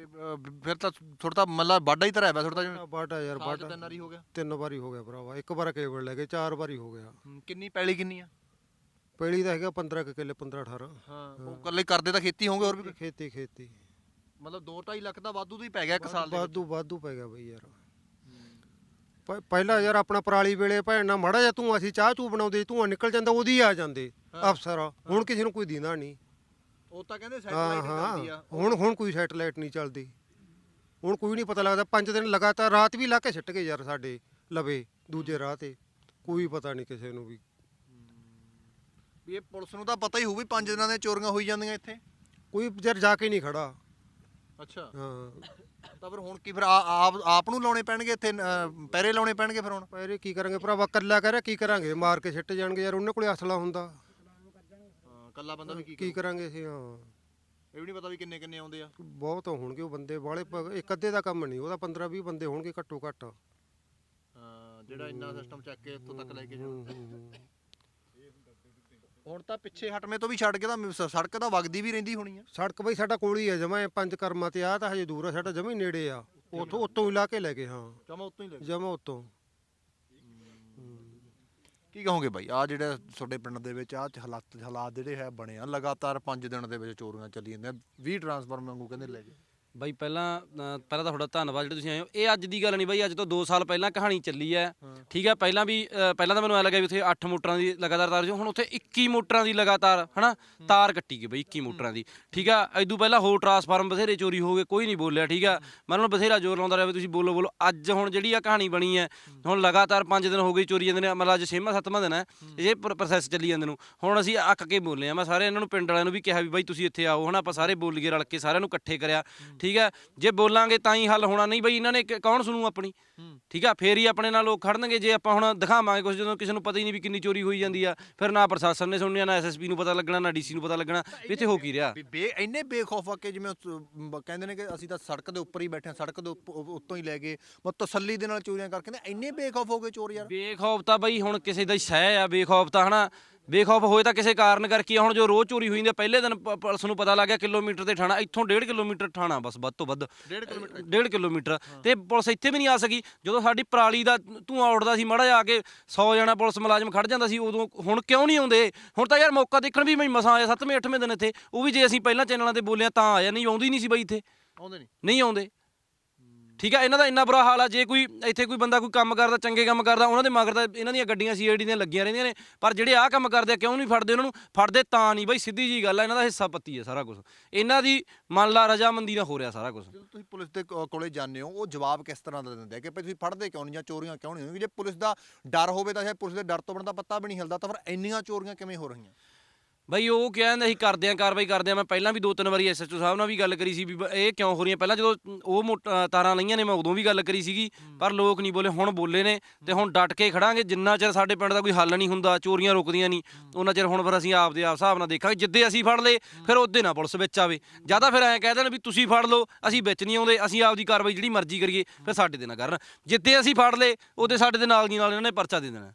ਤੇ ਤੇ ਅ, ਫਿਰ ਤਾਂ ਥੋੜਾ ਤਾਂ ਮਤਲਬ ਬਾਡਾ ਹੀ ਪਿਆ ਥੋੜਾ ਜਿਹਾ। ਬਾਟਾ ਯਾਰ ਬਾਟਾ ਤਿੰਨ ਵਾਰੀ ਹੋ ਗਿਆ? ਤਿੰਨ ਵਾਰੀ ਹੋ ਗਿਆ ਭਰਾਵਾ ਇੱਕ ਵਾਰ ਕੇਵਲ ਲੈ ਗਏ ਚਾਰ ਵਾਰੀ ਹੋ ਗਿਆ। ਹੂੰ, ਕਿੰਨੀ ਪੈਲੀ ਕਿੰਨੀ ਆ? ਪਹਿਲੀ ਦਾ ਹੈਗਾ 15 ਕੁ ਕਿੱਲੇ 15 18 ਹਾਂ ਉਹ ਇਕੱਲੇ ਕਰਦੇ ਤਾਂ ਖੇਤੀ ਹੋਗੇ ਹੋਰ ਵੀ ਖੇਤੀ ਖੇਤੀ। ਮਤਲਬ 2.5 ਲੱਖ ਦਾ ਵਾਧੂ ਦਾ ਹੀ ਪੈ ਗਿਆ ਇੱਕ ਸਾਲ ਦੇ ਵਿੱਚ। ਵਾਧੂ ਵਾਧੂ ਪੈ ਗਿਆ ਬਈ ਯਾਰ। ਪ- ਪਹਿਲਾਂ ਯਾਰ ਆਪਣਾ ਪਰਾਲੀ ਵੇਲੇ ਭੈਣ ਨਾਲ ਮੜਾ ਜਾ ਤੂੰ ਅਸੀਂ ਚਾਹ ਚੂ ਬਣਾਉਂਦੇ ਤੂੰ ਨਿਕਲ ਜਾਂਦਾ ਉਹਦੀ ਆ ਜਾਂਦੇ ਅਫਸਰ। ਹੁਣ ਕਿਸੇ ਨੂੰ ਕੋਈ ਦਿੰਦਾ ਨਹੀਂ। ਉਹ ਤਾਂ ਕਹਿੰਦੇ ਹਾਂ ਸੈਟਲਾਈਟ ਚੱਲਦੀ ਆ। ਹੁਣ ਹੁਣ ਕੋਈ ਸੈਟਲਾਈਟ ਨਹੀਂ ਚੱਲਦੀ। ਹੁਣ ਕੋਈ ਨਹੀਂ ਪਤਾ ਲੱਗਦਾ। ਪੰਜ ਦਿਨ ਲਗਾਤਾਰ ਰਾਤ ਵੀ ਲਾ ਕੇ ਛੱਟ ਗਏ ਯਾਰ ਸਾਡੇ ਲਵੇ ਦੂਜੇ ਰਾਹ ਤੇ। ਕੋਈ ਪਤਾ ਨਹੀਂ ਕਿਸੇ ਨੂੰ ਵੀ। ਵੀ ਇਹ ਪੁਲਿਸ ਨੂੰ ਤਾਂ ਪਤਾ ਹੀ ਹੋਊ ਵੀ ਪੰਜ ਦਿਨਾਂ ਦੀਆਂ ਚੋਰੀਆਂ ਹੋਈ ਜਾਂਦੀਆਂ ਇੱਥੇ। ਕੋਈ ਯਾਰ ਜਾ ਕੇ ਨਹੀਂ ਖੜਾ। ਅੱਛਾ। ਹਾਂ। ਤਾਂ ਫਿਰ ਹੁਣ ਕੀ ਫਿਰ ਆ- ਆਪ ਆਪ ਨੂੰ ਲਾਉਣੇ ਪੈਣਗੇ ਇੱਥੇ ਪਹਿਰੇ ਲਾਉਣੇ ਪੈਣਗੇ ਫਿਰ ਹੁਣ? ਪੈਰੇ ਕੀ ਕਰਾਂਗੇ ਭਰਾਵਾ? ਕੱਲਾ ਕਹਿ ਰਿਹਾ ਕੀ ਕਰਾਂਗੇ? ਮਾਰ ਕੇ ਛੱਟ ਜਾਣਗੇ ਯਾਰ। ਉਹਨਾਂ ਕੋਲੇ ਅਸਲਾ ਹੁੰਦਾ। ਹਾਂ ਕੱਲਾ ਬੰਦਾ ਵੀ ਕੀ ਕੀ ਕਰਾਂਗੇ? ਅਸੀਂ ਹਾਂ। ਇਹ ਵੀ ਨਹੀਂ ਪਤਾ ਵੀ ਕਿੰਨੇ ਕਿੰਨੇ ਆਉਂਦੇ ਆ। ਬਹੁਤ ਹੋਣਗੇ ਉਹ ਬੰਦੇ ਬਾਲੇ ਇੱਕ ਅੱਧੇ ਦਾ ਕੰਮ ਨਹੀਂ ਉਹਦਾ 15 20 ਬੰਦੇ ਹੋਣਗੇ ਘੱਟੋ ਘੱਟ। ਹਾਂ ਜਿਹੜਾ ਇੰਨਾ ਸਿਸਟਮ ਚੱਕ ਕੇ ਇੱਥੋਂ ਤੱਕ ਲੈ ਕੇ ਹੂੰ। ਹੁਣ ਤਾਂ ਪਿੱਛੇ ਹਟਵੇਂ ਤੋਂ ਵੀ ਛੱਡ ਕੇ ਤਾਂ ਮ- ਸ- ਸੜਕ ਤਾਂ ਵਗਦੀ ਵੀ ਰਹਿੰਦੀ ਹੋਣੀ ਆ। ਸੜਕ ਬਈ ਸਾਡਾ ਕੋਲ ਹੀ ਹੈ ਜਮਾ ਪੰਜ ਕਰਮਾਂ ਤੇ ਆ ਤਾਂ ਹਜੇ ਦੂਰ ਆ ਸਾਡਾ ਜਮਾ ਹੀ ਨੇੜੇ ਆ। ਉਥੋਂ ਉਤੋਂ ਹੀ ਲਾ ਕੇ ਲੈ ਗਏ ਹਾਂ। ਜਮਾ ਉੱਤੋਂ ਹੀ ਲੈ ਜਮਾ ਉਤੋਂ। ਕੀ ਕਹੋਗੇ ਬਾਈ? ਆ ਜਿਹੜੇ ਤੁਹਾਡੇ ਪਿੰਡ ਦੇ ਵਿੱਚ ਆ ਹਾਲਾਤ ਹਾਲਾਤ ਜਿਹੜੇ ਹੈ ਬਣੇ ਆ, ਲਗਾਤਾਰ 5 ਦਿਨ ਦੇ ਵਿੱਚ ਚੋਰੀਆਂ ਚੱਲੀ ਜਾਂਦੀਆਂ 20 ਟਰਾਂਸਫਾਰਮ ਵਾਂਗੂ ਕਹਿੰਦੇ ਲੈ ਗਏ ਬਾਈ ਪਹਿਲਾਂ ਅ, ਪਹਿਲਾਂ ਤਾਂ ਤੁਹਾਡਾ ਧੰਨਵਾਦ ਜਿਹੜੇ ਤੁਸੀਂ ਆਏ ਹੋ। ਇਹ ਅੱਜ ਦੀ ਗੱਲ ਨਹੀਂ ਬਾਈ ਅੱਜ ਤੋਂ 2 ਸਾਲ ਪਹਿਲਾਂ ਕਹਾਣੀ ਚੱਲੀ ਹੈ। ਠੀਕ ਹੈ ਪਹਿਲਾਂ ਵੀ ਅ, ਪਹਿਲਾਂ ਤਾਂ ਮੈਨੂੰ ਐ ਲੱਗਾ ਵੀ ਉੱਥੇ 8 ਮੋਟਰਾਂ ਦੀ ਲਗਾਤਾਰ ਤਾਰ ਜੋ ਹੁਣ ਉੱਥੇ 21 ਮੋਟਰਾਂ ਦੀ ਲਗਾਤਾਰ ਹਨਾ ਤਾਰ ਕੱਟੀ ਗਈ ਬਾਈ 21 ਮੋਟਰਾਂ ਦੀ। ਠੀਕ ਆ ਐਦੂ ਪਹਿਲਾਂ ਹੋਰ ਟਰਾਂਸਫਾਰਮ ਬਥੇਰੇ ਚੋਰੀ ਹੋ ਗਏ ਕੋਈ ਨਹੀਂ ਬੋਲਿਆ ਠੀਕ ਆ ਮੈਂ ਉਹਨਾਂ ਨੂੰ ਬਥੇਰਾ ਜ਼ੋਰ ਲਾਉਂਦਾ ਰਿਹਾ ਵੀ ਤੁਸੀਂ ਬੋਲੋ ਬੋਲੋ। ਅੱਜ ਹੁਣ ਜਿਹੜੀ ਆ ਕਹਾਣੀ ਬਣੀ ਹੈ ਹੁਣ ਲਗਾਤਾਰ 5 ਦਿਨ ਹੋ ਗਏ ਚੋਰੀ ਜਾਂਦੇ ਨੇ ਮਤਲਬ ਅੱਜ 6ਵਾਂ 7ਵਾਂ ਦਿਨ ਹੈ ਇਹ ਪ੍ਰੋਸੈਸ ਚੱਲੀ ਜਾਂਦੇ ਨੂੰ। ਹੁਣ ਅਸੀਂ ਅੱਕ ਕੇ ਬੋਲੇ ਆ ਮੈਂ ਸਾਰੇ ਇਹਨਾਂ ਨੂੰ ਪਿੰਡ ਵਾਲਿਆਂ ਨੂੰ ਵੀ ਕਿਹਾ ਵੀ ਬਾਈ ਤੁਸੀਂ ਇੱਥੇ ਆਓ ਹਨਾ ਆਪਾਂ ਸਾਰੇ ਬੋਲੀਏ ਰਲ ਕੇ ਸਾਰਿਆਂ ਨੂੰ ਇਕੱਠੇ ਕਰਿਆ। ਠੀਕ ਹੈ? ਜੇ ਬੋਲਾਂਗੇ ਤਾਂ ਹੀ ਹੱਲ ਹੋਣਾ ਨਹੀਂ ਬਈ ਇਹਨਾਂ ਨੇ ਕਿ- ਕੌਣ ਸੁਣੂ ਆਪਣੀ? ਠੀਕ ਆ? ਫੇਰ ਹੀ ਆਪਣੇ ਨਾਲ ਲੋਕ ਖੜਨਗੇ ਜੇ ਆਪਾਂ ਹੁਣ ਦਿਖਾਵਾਂਗੇ ਕੁਝ ਜਦੋਂ ਕਿਸੇ ਨੂੰ ਪਤਾ ਹੀ ਨਹੀਂ ਵੀ ਕਿੰਨੀ ਚੋਰੀ ਹੋਈ ਜਾਂਦੀ ਆ ਫਿਰ ਨਾ ਪ੍ਰਸ਼ਾਸਨ ਨੇ ਸੁਣਨੀ ਨਾ ਐਸਐਸਪੀ ਨੂੰ ਪਤਾ ਲੱਗਣਾ ਨਾ ਡੀਸੀ ਨੂੰ ਪਤਾ ਲੱਗਣਾ ਵੀ ਇੱਥੇ ਹੋ ਕੀ ਰਿਹਾ? ਵੀ ਬੇ ਇੰਨੇ ਬੇਖੌਫ ਆ ਕਿ ਜਿਵੇਂ ਉਸ- ਕਹਿੰਦੇ ਨੇ ਕਿ ਅਸੀਂ ਤਾਂ ਸੜਕ ਦੇ ਉੱਪਰ ਹੀ ਬੈਠੇ ਹਾਂ ਸੜਕ ਦੇ ਉੱਪ- ਉ- ਉੱਤੋਂ ਹੀ ਲੈ ਗਏ ਮਤ ਤਸੱਲੀ ਦੇ ਨਾਲ ਚੋਰੀਆਂ ਕਰਕੇ ਕਹਿੰਦੇ ਇੰਨੇ ਬੇਖੌਫ ਹੋ ਗਏ ਚੋਰ ਯਾਰ। ਬੇਖੌਫ ਤਾਂ ਬਈ ਹੁਣ ਕਿਸੇ ਦਾ ਹੀ ਸਹਿ ਆ ਬੇਖੌਫ ਤਾਂ ਹਨਾ ਬੇਖੌਫ ਹੋਏ ਤਾਂ ਕਿਸੇ ਕਾਰਨ ਕਰਕੇ। ਹੁਣ ਜੋ ਰੋਜ਼ ਚੋਰੀ ਹੋਈ ਆ, ਪਹਿਲੇ ਦਿਨ ਪ- ਪੁਲਿਸ ਨੂੰ ਪਤਾ ਲੱਗ ਗਿਆ ਕਿਲੋਮੀਟਰ ਤੇ ਠਾਣਾ ਇੱਥੋਂ 1.5 ਕਿਲੋਮੀਟਰ ਠਾਣਾ ਬਸ ਵੱਧ ਤੋਂ ਵੱਧ। 1.5 ਕਿਲੋਮੀਟਰ 1.5 ਕਿਲੋਮੀਟਰ। ਤੇ ਪੁਲਿਸ ਇੱਥੇ ਵੀ ਨਹੀਂ ਆ ਸਕੀ। ਜਦੋਂ ਸਾਡੀ ਪਰਾਲੀ ਦਾ ਧੂੰਆਂ ਉੱਡਦਾ ਸੀ ਮਾੜਾ ਆ ਕੇ 100 ਜਣਾ ਪੁਲਿਸ ਮੁਲਾਜ਼ਮ ਖੜ ਜਾਂਦਾ ਸੀ ਉਦੋਂ ਹੁਣ ਕਿਉਂ ਨਹੀਂ ਆਉਂਦੇ? ਹੁਣ ਤਾਂ ਯਾਰ ਮੌਕਾ ਦੇਖਣ ਵੀ ਮੈਂ ਮਸਾਂ ਆਇਆ 7ਵੇਂ 8ਵੇਂ ਦਿਨ ਇੱਥੇ। ਉਹ ਵੀ ਜੇ ਅਸੀਂ ਪਹਿਲਾਂ ਚੈਨਲਾਂ ਤੇ ਬੋਲਿਆ ਤਾਂ ਆਇਆ ਨਹੀਂ ਆਉਂਦੀ ਨਹੀਂ ਸੀ ਬਈ ਇੱਥੇ। ਆਉਂਦੇ ਨਹੀਂ। ਨਹੀਂ ਆਉਂਦੇ। ਠੀਕ ਆ, ਇਹਨਾਂ ਦਾ ਇੰਨਾ ਬੁਰਾ ਹਾਲ ਆ, ਜੇ ਕੋਈ, ਇੱਥੇ ਕੋਈ ਬੰਦਾ ਕੋਈ ਕੰਮ ਕਰਦਾ, ਚੰਗੇ ਕੰਮ ਕਰਦਾ, ਉਹਨਾਂ ਦੇ ਮਗਰ ਤਾਂ ਇਹਨਾਂ ਦੀਆਂ ਗੱਡੀਆਂ ਸੀਆਈਡੀ ਦੀਆਂ ਲੱਗੀਆਂ ਰਹਿੰਦੀਆਂ ਨੇ, ਪਰ ਜਿਹੜੇ ਆਹ ਕੰਮ ਕਰਦੇ ਆ, ਕਿਉਂ ਨਹੀਂ ਫੜਦੇ ਉਹਨਾਂ ਨੂੰ? ਫੜਦੇ ਤਾਂ ਨਹੀਂ ਬਈ, ਸਿੱਧੀ ਜੀ ਗੱਲ ਆ, ਇਹਨਾਂ ਦਾ ਹਿੱਸਾ ਪੱਤੀ ਹੈ ਸਾਰਾ ਕੁਝ ਇਹਨਾਂ ਦੀ ਮੰਨ ਲਾ ਰਜਾਮੰਦੀ ਨਾਲ ਹੋ ਰਿਹਾ ਸਾਰਾ ਕੁਝ ਜਦੋਂ ਤੁਸੀਂ ਪੁਲਿਸ ਦੇ ਕੋ- ਕੋਲੇ ਜਾਂਦੇ ਹੋ, ਉਹ ਜਵਾਬ ਕਿਸ ਤਰ੍ਹਾਂ ਦਾ ਦਿੰਦੇ ਆ ਕਿ ਭਾਈ ਤੁਸੀਂ ਫੜਦੇ ਕਿਉਂ ਨਹੀਂ ਜਾਂ ਚੋਰੀਆਂ ਕਿਉਂ ਨਹੀਂ ਹੋਈਆਂ? ਜੇ ਪੁਲਿਸ ਦਾ ਡਰ ਹੋਵੇ ਤਾਂ ਸ਼ਾਇਦ ਪੁਲਿਸ ਦੇ ਡਰ ਤੋਂ ਬਣਦਾ ਪੱਤਾ ਵੀ ਨਹੀਂ ਹਿਲਦਾ, ਤਾਂ ਫਿਰ ਇੰਨੀਆਂ ਚੋਰੀਆਂ ਕਿਵੇਂ ਹੋ ਰਹੀਆਂ? ਬਈ ਉਹ ਕਹਿੰਦੇ ਅਸੀਂ ਕਰਦੇ ਆਂ ਕਾਰਵਾਈ ਕਰਦੇ ਆਂ ਮੈਂ ਪਹਿਲਾਂ ਵੀ ਦੋ ਤਿੰਨ ਵਾਰੀ ਐਸਐਚਓ ਸਾਹਿਬ ਨਾਲ ਵੀ ਗੱਲ ਕਰੀ ਸੀ ਵੀ ਬ- ਇਹ ਕਿਉਂ ਹੋ ਰਹੀਆਂ? ਪਹਿਲਾਂ ਜਦੋਂ ਉਹ ਮੋਟ- ਤਾਰਾਂ ਲਈਆਂ ਨੇ ਮੈਂ ਉਦੋਂ ਵੀ ਗੱਲ ਕਰੀ ਸੀਗੀ। ਪਰ ਲੋਕ ਨਹੀਂ ਬੋਲੇ ਹੁਣ ਬੋਲੇ ਨੇ ਤੇ ਹੁਣ ਡਟ ਕੇ ਖੜਾਂਗੇ। ਜਿੰਨਾ ਚਿਰ ਸਾਡੇ ਪਿੰਡ ਦਾ ਕੋਈ ਹੱਲ ਨਹੀਂ ਹੁੰਦਾ ਚੋਰੀਆਂ ਰੁਕਦੀਆਂ ਨਹੀਂ ਉਹਨਾਂ ਚਿਰ ਹੁਣ ਫਿਰ ਅਸੀਂ ਆਪਦੇ ਆਪ ਹਿਸਾਬ ਨਾਲ ਦੇਖਾਂਗੇ ਜਿੱਦੇ ਅਸੀਂ ਫੜ ਲਏ ਫਿਰ ਉਹਦੇ ਨਾਲ ਪੁਲਿਸ ਵਿੱਚ ਆਵੇ। ਜ਼ਿਆਦਾ ਫਿਰ ਐਂ ਕਹਿ ਦੇਣ ਵੀ ਤੁਸੀਂ ਫੜ ਲਓ ਅਸੀਂ ਵਿੱਚ ਨਹੀਂ ਆਉਂਦੇ ਅਸੀਂ ਆਪਦੀ ਕਾਰਵਾਈ ਜਿਹੜੀ ਮਰਜ਼ੀ ਕਰੀਏ ਫਿਰ ਸਾਡੇ ਦੇ ਨਾਲ ਕਰਨ। ਜਿੱਦੇ ਅਸੀਂ ਫੜ ਲਏ ਉਹਦੇ ਸਾਡੇ ਦੇ ਨਾਲ ਦੀ ਨਾਲ ਇਹਨਾਂ ਨੇ ਪਰਚਾ ਦੇ ਦੇਣਾ।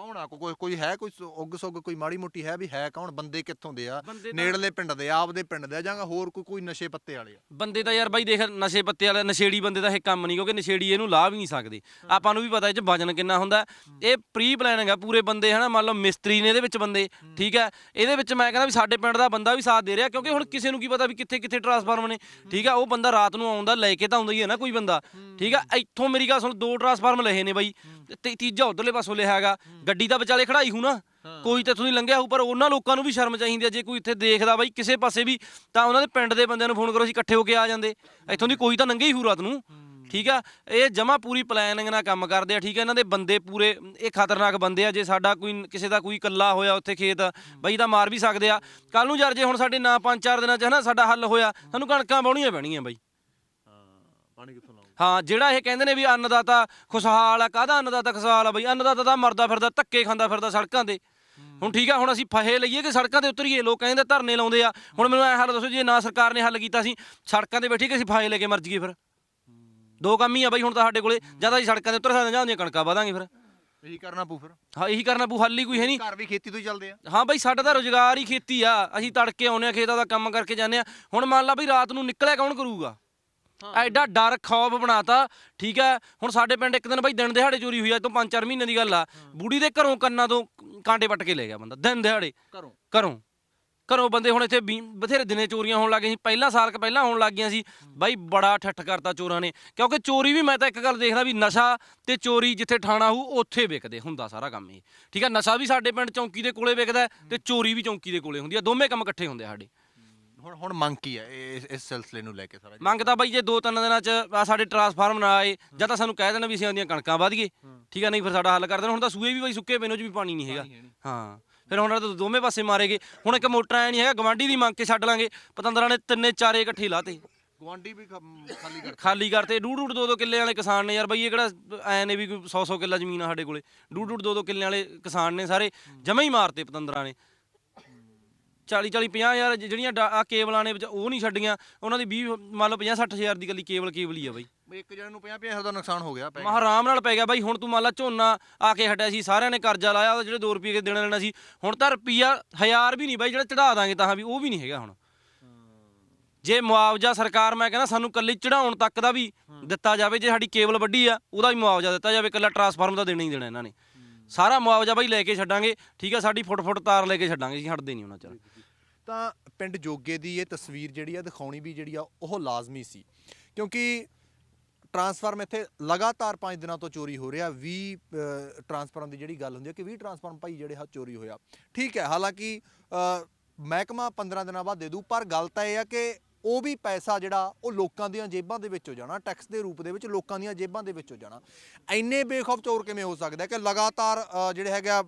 ਕੌਣ ਆ? ਕੋਈ ਕੋਈ ਹੈ ਕੋਈ ਉੱਗ ਸੁੱਗ ਕੋਈ ਮਾੜੀ ਮੋਟੀ ਹੈ ਵੀ ਹੈ ਕੌਣ? ਬੰਦੇ ਕਿੱਥੋਂ ਦੇ ਆ? ਬੰਦੇ ਤਾਂ- ਨੇੜਲੇ ਪਿੰਡ ਦੇ ਆ, ਆਪਦੇ ਪਿੰਡ ਦੇ ਆ ਜਾਂ ਹੋਰ ਕੋਈ ਕੋਈ ਨਸ਼ੇ ਪੱਤੇ ਵਾਲੇ ਆ? ਬੰਦੇ ਤਾਂ ਯਾਰ ਬਾਈ ਦੇਖ ਨਸ਼ੇ ਪੱਤੇ ਵਾਲੇ ਨਸ਼ੇੜੀ ਬੰਦੇ ਦਾ ਇਹ ਕੰਮ ਨਹੀਂ ਕਿਉਂਕਿ ਨਸ਼ੇੜੀ ਇਹਨੂੰ ਲਾਹ ਵੀ ਨਹੀਂ ਸਕਦੇ। ਆਪਾਂ ਨੂੰ ਵੀ ਪਤਾ ਇਹ ਚ ਵਜਨ ਕਿੰਨਾ ਹੁੰਦਾ। ਇਹ ਪ੍ਰੀ ਪਲਾਨਿੰਗ ਆ ਪੂਰੇ ਬੰਦੇ ਹਨਾ? ਮੰਨ ਲਓ ਮਿਸਤਰੀ ਨੇ ਇਹਦੇ ਵਿੱਚ ਬੰਦੇ ਠੀਕ ਹੈ? ਇਹਦੇ ਵਿੱਚ ਮੈਂ ਕਹਿੰਦਾ ਵੀ ਸਾਡੇ ਪਿੰਡ ਦਾ ਬੰਦਾ ਵੀ ਸਾਥ ਦੇ ਰਿਹਾ ਕਿਉਂਕਿ ਹੁਣ ਕਿਸੇ ਨੂੰ ਕੀ ਪਤਾ ਵੀ ਕਿੱਥੇ ਕਿੱਥੇ ਟਰਾਂਸਫਾਰਮਰ ਨੇ ਠੀਕ ਹੈ? ਉਹ ਬੰਦਾ ਰਾਤ ਨੂੰ ਆਉਂਦਾ ਲੈ ਕੇ ਤਾਂ ਆਉਂਦਾ ਹੀ ਹੈ ਨਾ ਕੋਈ ਬੰਦਾ ਠੀਕ ਹੈ? ਇੱਥੋਂ ਮੇਰੀ ਗੱਲ ਸੁਣ ਦੋ ਟਰਾਂਸਫਾਰਮਰ ਲਏ ਨੇ ਬਾਈ। ਤੇ ਤੀਜਾ ਉਧਰਲੇ ਪਾਸੋਂ ਲਿਆ ਹੈਗਾ। ਗੱਡੀ ਦਾ ਵਿਚਾਲੇ ਖੜਾਈ ਹੂ ਨਾ ਕੋਈ ਤੇ ਨਹੀਂ ਲੰਘਿਆ ਹੋਊ ਪਰ ਉਹਨਾਂ ਲੋਕਾਂ ਨੂੰ ਵੀ ਸ਼ਰਮ ਚਾਹੀਦੀ ਆ ਜੇ ਕੋਈ ਇੱਥੇ ਦੇਖਦਾ ਬਾਈ ਕਿਸੇ ਪਾਸੇ ਵੀ ਤਾਂ ਉਹਨਾਂ ਦੇ ਪਿੰਡ ਦੇ ਬੰਦਿਆਂ ਨੂੰ ਫੋਨ ਕਰੋ ਅਸੀਂ ਇਕੱਠੇ ਹੋ ਕੇ ਆ ਜਾਂਦੇ। ਇੱਥੋਂ ਦੀ ਕੋਈ ਤਾਂ ਲੰਘੇ ਹੀ ਹੂ ਰਾਤ ਨੂੰ ਠੀਕ ਆ? ਇਹ ਜਮਾ ਪੂਰੀ ਪਲੈਨਿੰਗ ਨਾਲ ਕੰਮ ਕਰਦੇ ਆ ਠੀਕ ਆ? ਇਹਨਾਂ ਦੇ ਬੰਦੇ ਪੂਰੇ ਇਹ ਖਤਰਨਾਕ ਬੰਦੇ ਆ ਜੇ ਸਾਡਾ ਕੋਈ ਕਿਸੇ ਦਾ ਕੋਈ ਕੱਲਾ ਹੋਇਆ ਉੱਥੇ ਖੇਤ ਬਈ ਤਾਂ ਮਾਰ ਵੀ ਸਕਦੇ ਆ। ਕੱਲ ਨੂੰ ਯਾਰ ਜੇ ਹੁਣ ਸਾਡੇ ਨਾ ਪੰਜ ਚਾਰ ਦਿਨਾਂ ਚ ਹਨਾ ਸਾਡਾ ਹੱਲ ਹੋਇਆ ਸਾਨੂੰ ਕਣਕਾਂ ਵਾਉਣੀਆਂ ਪੈਣੀਆਂ ਬਾਈ। ਪਾਣੀ ਕਿੱਥੋਂ ਹਾਂ ਜਿਹੜਾ ਇਹ ਕਹਿੰਦੇ ਨੇ ਵੀ ਅੰਨਦਾਤਾ ਖੁਸ਼ਹਾਲ ਆ ਕਾਹਦਾ ਅੰਨਦਾਤਾ ਖੁਸ਼ਹਾਲ ਆ ਬਈ? ਅੰਨਦਾਤਾ ਤਾਂ ਮਰਦਾ ਫਿਰਦਾ ਧੱਕੇ ਖਾਂਦਾ ਫਿਰਦਾ ਸੜਕਾਂ ਤੇ। ਹੁਣ ਠੀਕ ਆ ਹੁਣ ਅਸੀਂ ਫਹੇ ਲਈਏ ਕਿ ਸੜਕਾਂ ਤੇ ਉਤਰੀਏ? ਲੋਕ ਕਹਿੰਦੇ ਧਰਨੇ ਲਾਉਂਦੇ ਆ। ਹੁਣ ਮੈਨੂੰ ਐ ਹੱਲ ਦੱਸੋ ਜੇ ਨਾ ਸਰਕਾਰ ਨੇ ਹੱਲ ਕੀਤਾ ਸੀ ਸੜਕਾਂ ਤੇ ਬੈਠੀ ਕਿ ਅਸੀਂ ਫਾਹੇ ਲੈ ਕੇ ਮਰ ਜਾਈਏ ਫਿਰ? ਦੋ ਕੰਮ ਹੀ ਆ ਬਈ ਹੁਣ ਤਾਂ ਸਾਡੇ ਕੋਲੇ। ਜ਼ਿਆਦਾ ਅਸੀਂ ਸੜਕਾਂ ਤੇ ਉਤਰ ਸਕਦੇ ਜਾਂ ਉਹਦੀਆਂ ਕਣਕਾਂ ਵਾਦਾਂਗੇ ਫਿਰ। ਇਹੀ ਕਰਨਾ ਪੂ ਫਿਰ। ਹਾਂ ਇਹੀ ਕਰਨਾ ਪਊ ਹੱਲ ਹੀ ਕੋਈ ਹੈ ਨਹੀਂ। ਘਰ ਵੀ ਖੇਤੀ ਤੋਂ ਹੀ ਚੱਲਦੇ ਆ। ਹਾਂ ਬਈ ਸਾਡਾ ਤਾਂ ਰੋਜ਼ਗਾਰ ਹੀ ਖੇਤੀ ਆ। ਅਸੀਂ ਤੜਕੇ ਆਉਂਦੇ ਆ ਖੇਤਾਂ ਦਾ ਕੰਮ ਕਰਕੇ ਜਾਂਦੇ ਆ। ਹੁਣ ਮੰਨ ਲਾ ਬਈ ਰਾਤ ਨੂੰ ਨਿਕਲਿਆ ਕੌਣ ਕਰੂਗਾ? ਐਡਾ ਡਰ ਖੌਫ ਬਣਾਤਾ ਠੀਕ ਹੈ? ਹੁਣ ਸਾਡੇ ਪਿੰਡ ਇੱਕ ਦਿਨ ਬਈ ਦਿਨ ਦਿਹਾੜੇ ਚੋਰੀ ਹੋਈ ਆ ਤੋਂ 5-4 ਮਹੀਨੇ ਦੀ ਗੱਲ ਆ। ਬੁੜੀ ਦੇ ਘਰੋਂ ਕੰਨਾਂ ਤੋਂ ਕਾਂਟੇ ਪੱਟ ਕੇ ਲੈ ਗਿਆ ਬੰਦਾ ਦਿਨ ਦਿਹਾੜੇ। ਘਰੋਂ? ਘਰੋਂ। ਘਰੋਂ ਬੰਦੇ ਹੁਣ ਇੱਥੇ ਬਥੇਰੇ ਦਿਨੇ ਚੋਰੀਆਂ ਹੋਣ ਲੱਗ ਗਈਆਂ ਸੀ ਪਹਿਲਾਂ ਸਾਲ ਕ ਪਹਿਲਾਂ ਹੋਣ ਲੱਗ ਗਈਆਂ ਸੀ। ਬਾਈ ਬੜਾ ਠੱਠ ਕਰਤਾ ਚੋਰਾਂ ਨੇ ਕਿਉਂਕਿ ਚੋਰੀ ਵੀ ਮੈਂ ਤਾਂ ਇੱਕ ਗੱਲ ਦੇਖਦਾ ਵੀ ਨਸ਼ਾ ਤੇ ਚੋਰੀ ਜਿੱਥੇ ਠਾਣਾ ਹੋਊ ਉੱਥੇ ਵਿਕਦੇ ਹੁੰਦਾ ਸਾਰਾ ਕੰਮ ਇਹ। ਠੀਕ ਹੈ ਨਸ਼ਾ ਵੀ ਸਾਡੇ ਪਿੰਡ ਚੌਂਕੀ ਦੇ ਕੋਲੇ ਵਿਕਦਾ ਤੇ ਚੋਰੀ ਵੀ ਚੌਂਕੀ ਦੇ ਕੋਲੇ ਹੁੰਦੀ ਆ ਦੋਵੇਂ ਕੰਮ ਇਕੱਠੇ ਹੁੰਦੇ ਆ ਸਾਡੇ। ਹੁਣ ਹੁਣ ਮੰਗ ਕੀ ਹੈ? ਇਸ ਇਸ ਸਿਲਸਿਲੇ ਨੂੰ ਲੈ ਕੇ ਸਾਰਾ ਮੰਗ ਤਾਂ ਬਾਈ ਜੇ ਦੋ ਤਿੰਨ ਦਿਨਾਂ ਚ ਸਾਡੇ ਟਰਾਂਸਫਾਰਮ ਨਾ ਆਏ ਜਾਂ ਤਾਂ ਸਾਨੂੰ ਕਹਿ ਦੇਣਾ ਵੀ ਅਸੀਂ ਆਂਦੀਆਂ ਕਣਕਾਂ ਵਧ ਗਏ। ਠੀਕ ਆ ਨਹੀਂ ਫਿਰ ਸਾਡਾ ਹੱਲ ਕਰ ਦੇਣਾ। ਹੁਣ ਤਾਂ ਸੂਏ ਵੀ ਬਾਈ ਸੁੱਕੇ ਪਏ ਨੇ ਉਹ ਚ ਵੀ ਪਾਣੀ ਨਹੀਂ ਹੈਗਾ। ਹਾਂ ਫਿਰ ਹੁਣ ਤਾਂ ਦੋਵੇਂ ਪਾਸੇ ਮਾਰੇਗੇ ਹੁਣ ਇੱਕ ਮੋਟਰ ਐ ਨਹੀਂ ਹੈਗਾ ਗਵਾਂਢੀ ਦੀ ਮੰਗ ਕੇ ਛੱਡ ਲਾਂਗੇ। ਪਤੰਦਰਾਂ ਨੇ ਤਿੰਨੇ ਚਾਰੇ ਇਕੱਠੇ ਲਾਤੇ। ਗਵਾਂਡੀ ਵੀ ਖਾਲੀ ਕਰ ਖਾਲੀ ਕਰਤੇ। ਡੂੜ ਡੂੜ ਦੋ ਦੋ ਕਿੱਲੇ ਵਾਲੇ ਕਿਸਾਨ ਨੇ ਯਾਰ ਬਈ ਇਹ ਕਿਹੜਾ ਐ ਨੇ ਵੀ ਕੋਈ 100 100 ਕਿੱਲਾ ਜ਼ਮੀਨ ਆ ਸਾਡੇ ਕੋਲੇ। ਡੂੜ ਡੂੜ ਦੋ ਦੋ ਕਿੱਲੇ ਵਾਲੇ ਕਿਸਾਨ ਨੇ ਸਾਰੇ ਜਮਾ ਹੀ ਮਾਰਤੇ ਪਤੰਦਰਾਂ ਨੇ। 40 40 50 ਹਜ਼ਾਰ ਜਿਹੜੀਆਂ ਆ ਕੇਬਲਾਂ ਨੇ ਵਿਚ- ਉਹ ਨਹੀਂ ਛੱਡੀਆਂ ਉਹਨਾਂ ਦੀ 20 ਮੰਨ ਲਓ 50 60 ਹਜ਼ਾਰ ਦੀ ਕੱਲੀ ਕੇਬਲ ਕੇਬਲ ਹੀ ਆ ਬਈ। ਇੱਕ ਜਣੇ ਨੂੰ 50 50 ਦਾ ਨੁਕਸਾਨ ਹੋ ਗਿਆ ਪੈ ਮਹਾ ਆਰਾਮ ਨਾਲ ਪੈ ਗਿਆ ਬਾਈ ਹੁਣ ਤੂੰ ਮੰਨ ਲਾ ਝੋਨਾ ਆ ਕੇ ਹਟਿਆ ਸੀ ਸਾਰਿਆਂ ਨੇ ਕਰਜ਼ਾ ਲਾਇਆ ਉਹ ਜਿਹੜੇ 2 ਰੁਪਏ ਦੇ ਦੇਣਾ ਲੈਣਾ ਸੀ ਹੁਣ ਤਾਂ ਰੁਪਈਆ ਹਜ਼ਾਰ ਵੀ ਨਹੀਂ ਬਾਈ ਜਿਹੜਾ ਚੜਾ ਦਾਂਗੇ ਤਾਂ ਵੀ ਉਹ ਵੀ ਨਹੀਂ ਹੈਗਾ ਹੁਣ। ਜੇ ਮੁਆਵਜ਼ਾ ਸਰਕਾਰ ਮੈਂ ਕਹਿੰਦਾ ਸਾਨੂੰ ਕੱਲੀ ਚੜਾਉਣ ਤੱਕ ਦਾ ਵੀ ਦਿੱਤਾ ਜਾਵੇ ਜੇ ਸਾਡੀ ਕੇਬਲ ਵੱਡੀ ਆ ਉਹਦਾ ਵੀ ਮੁਆਵਜ਼ਾ ਦਿੱਤਾ ਜਾਵੇ ਕੱਲਾ ਟਰਾਂਸਫਾਰਮ ਦਾ ਦੇਣਾ ਹੀ ਦੇਣਾ ਇਹਨਾਂ ਨੇ। ਸਾਰਾ ਮੁਆਵਜ਼ਾ ਬਾਈ ਲੈ ਕੇ ਛੱਡਾਂਗੇ ਠੀਕ ਆ ਸਾਡੀ ਫੁੱਟ ਫੁੱਟ ਤਾਰ ਲੈ ਕੇ ਛੱਡਾਂਗੇ ਅਸੀਂ ਹਟਦੇ ਨਹੀਂ ਉਹਨਾਂ ਚਿਰ ਤਾਂ ਪਿੰਡ ਜੋਗੇ ਦੀ ਇਹ ਤਸਵੀਰ ਜਿਹੜੀ ਆ, ਦਿਖਾਉਣੀ ਵੀ ਜਿਹੜੀ ਆ, ਉਹ ਲਾਜ਼ਮੀ ਸੀ। ਕਿਉਂਕਿ ਟਰਾਂਸਫਾਰਮ ਇੱਥੇ ਲਗਾਤਾਰ 5 ਦਿਨਾਂ ਤੋਂ ਚੋਰੀ ਹੋ ਰਿਹਾ। 20 ਟਰਾਂਸਫਾਰਮ ਦੀ ਜਿਹੜੀ ਗੱਲ ਹੁੰਦੀ ਹੈ ਕਿ 20 ਟਰਾਂਸਫਾਰਮ ਭਾਈ ਜਿਹੜੇ ਆ, ਚੋਰੀ ਹੋਇਆ। ਠੀਕ ਹੈ, ਹਾਲਾਂਕਿ ਮਹਿਕਮਾ 15 ਦਿਨਾਂ ਬਾਅਦ ਦੇ ਦੂ, ਪਰ ਗੱਲ ਤਾਂ ਇਹ ਆ ਕਿ ਉਹ ਵੀ ਪੈਸਾ ਜਿਹੜਾ ਉਹ ਲੋਕਾਂ ਦੀਆਂ ਜੇਬਾਂ ਦੇ ਵਿੱਚੋਂ ਜਾਣਾ ਟੈਕਸ ਦੇ ਰੂਪ ਦੇ ਵਿੱਚ ਲੋਕਾਂ ਦੀਆਂ ਜੇਬਾਂ ਦੇ ਵਿੱਚੋਂ ਜਾਣਾ। ਇੰਨੇ ਬੇਖੌਫ ਚੋਰ ਕਿਵੇਂ ਹੋ ਸਕਦਾ ਕਿ ਲਗਾਤਾਰ ਜਿਹੜੇ ਹੈਗਾ ਅ,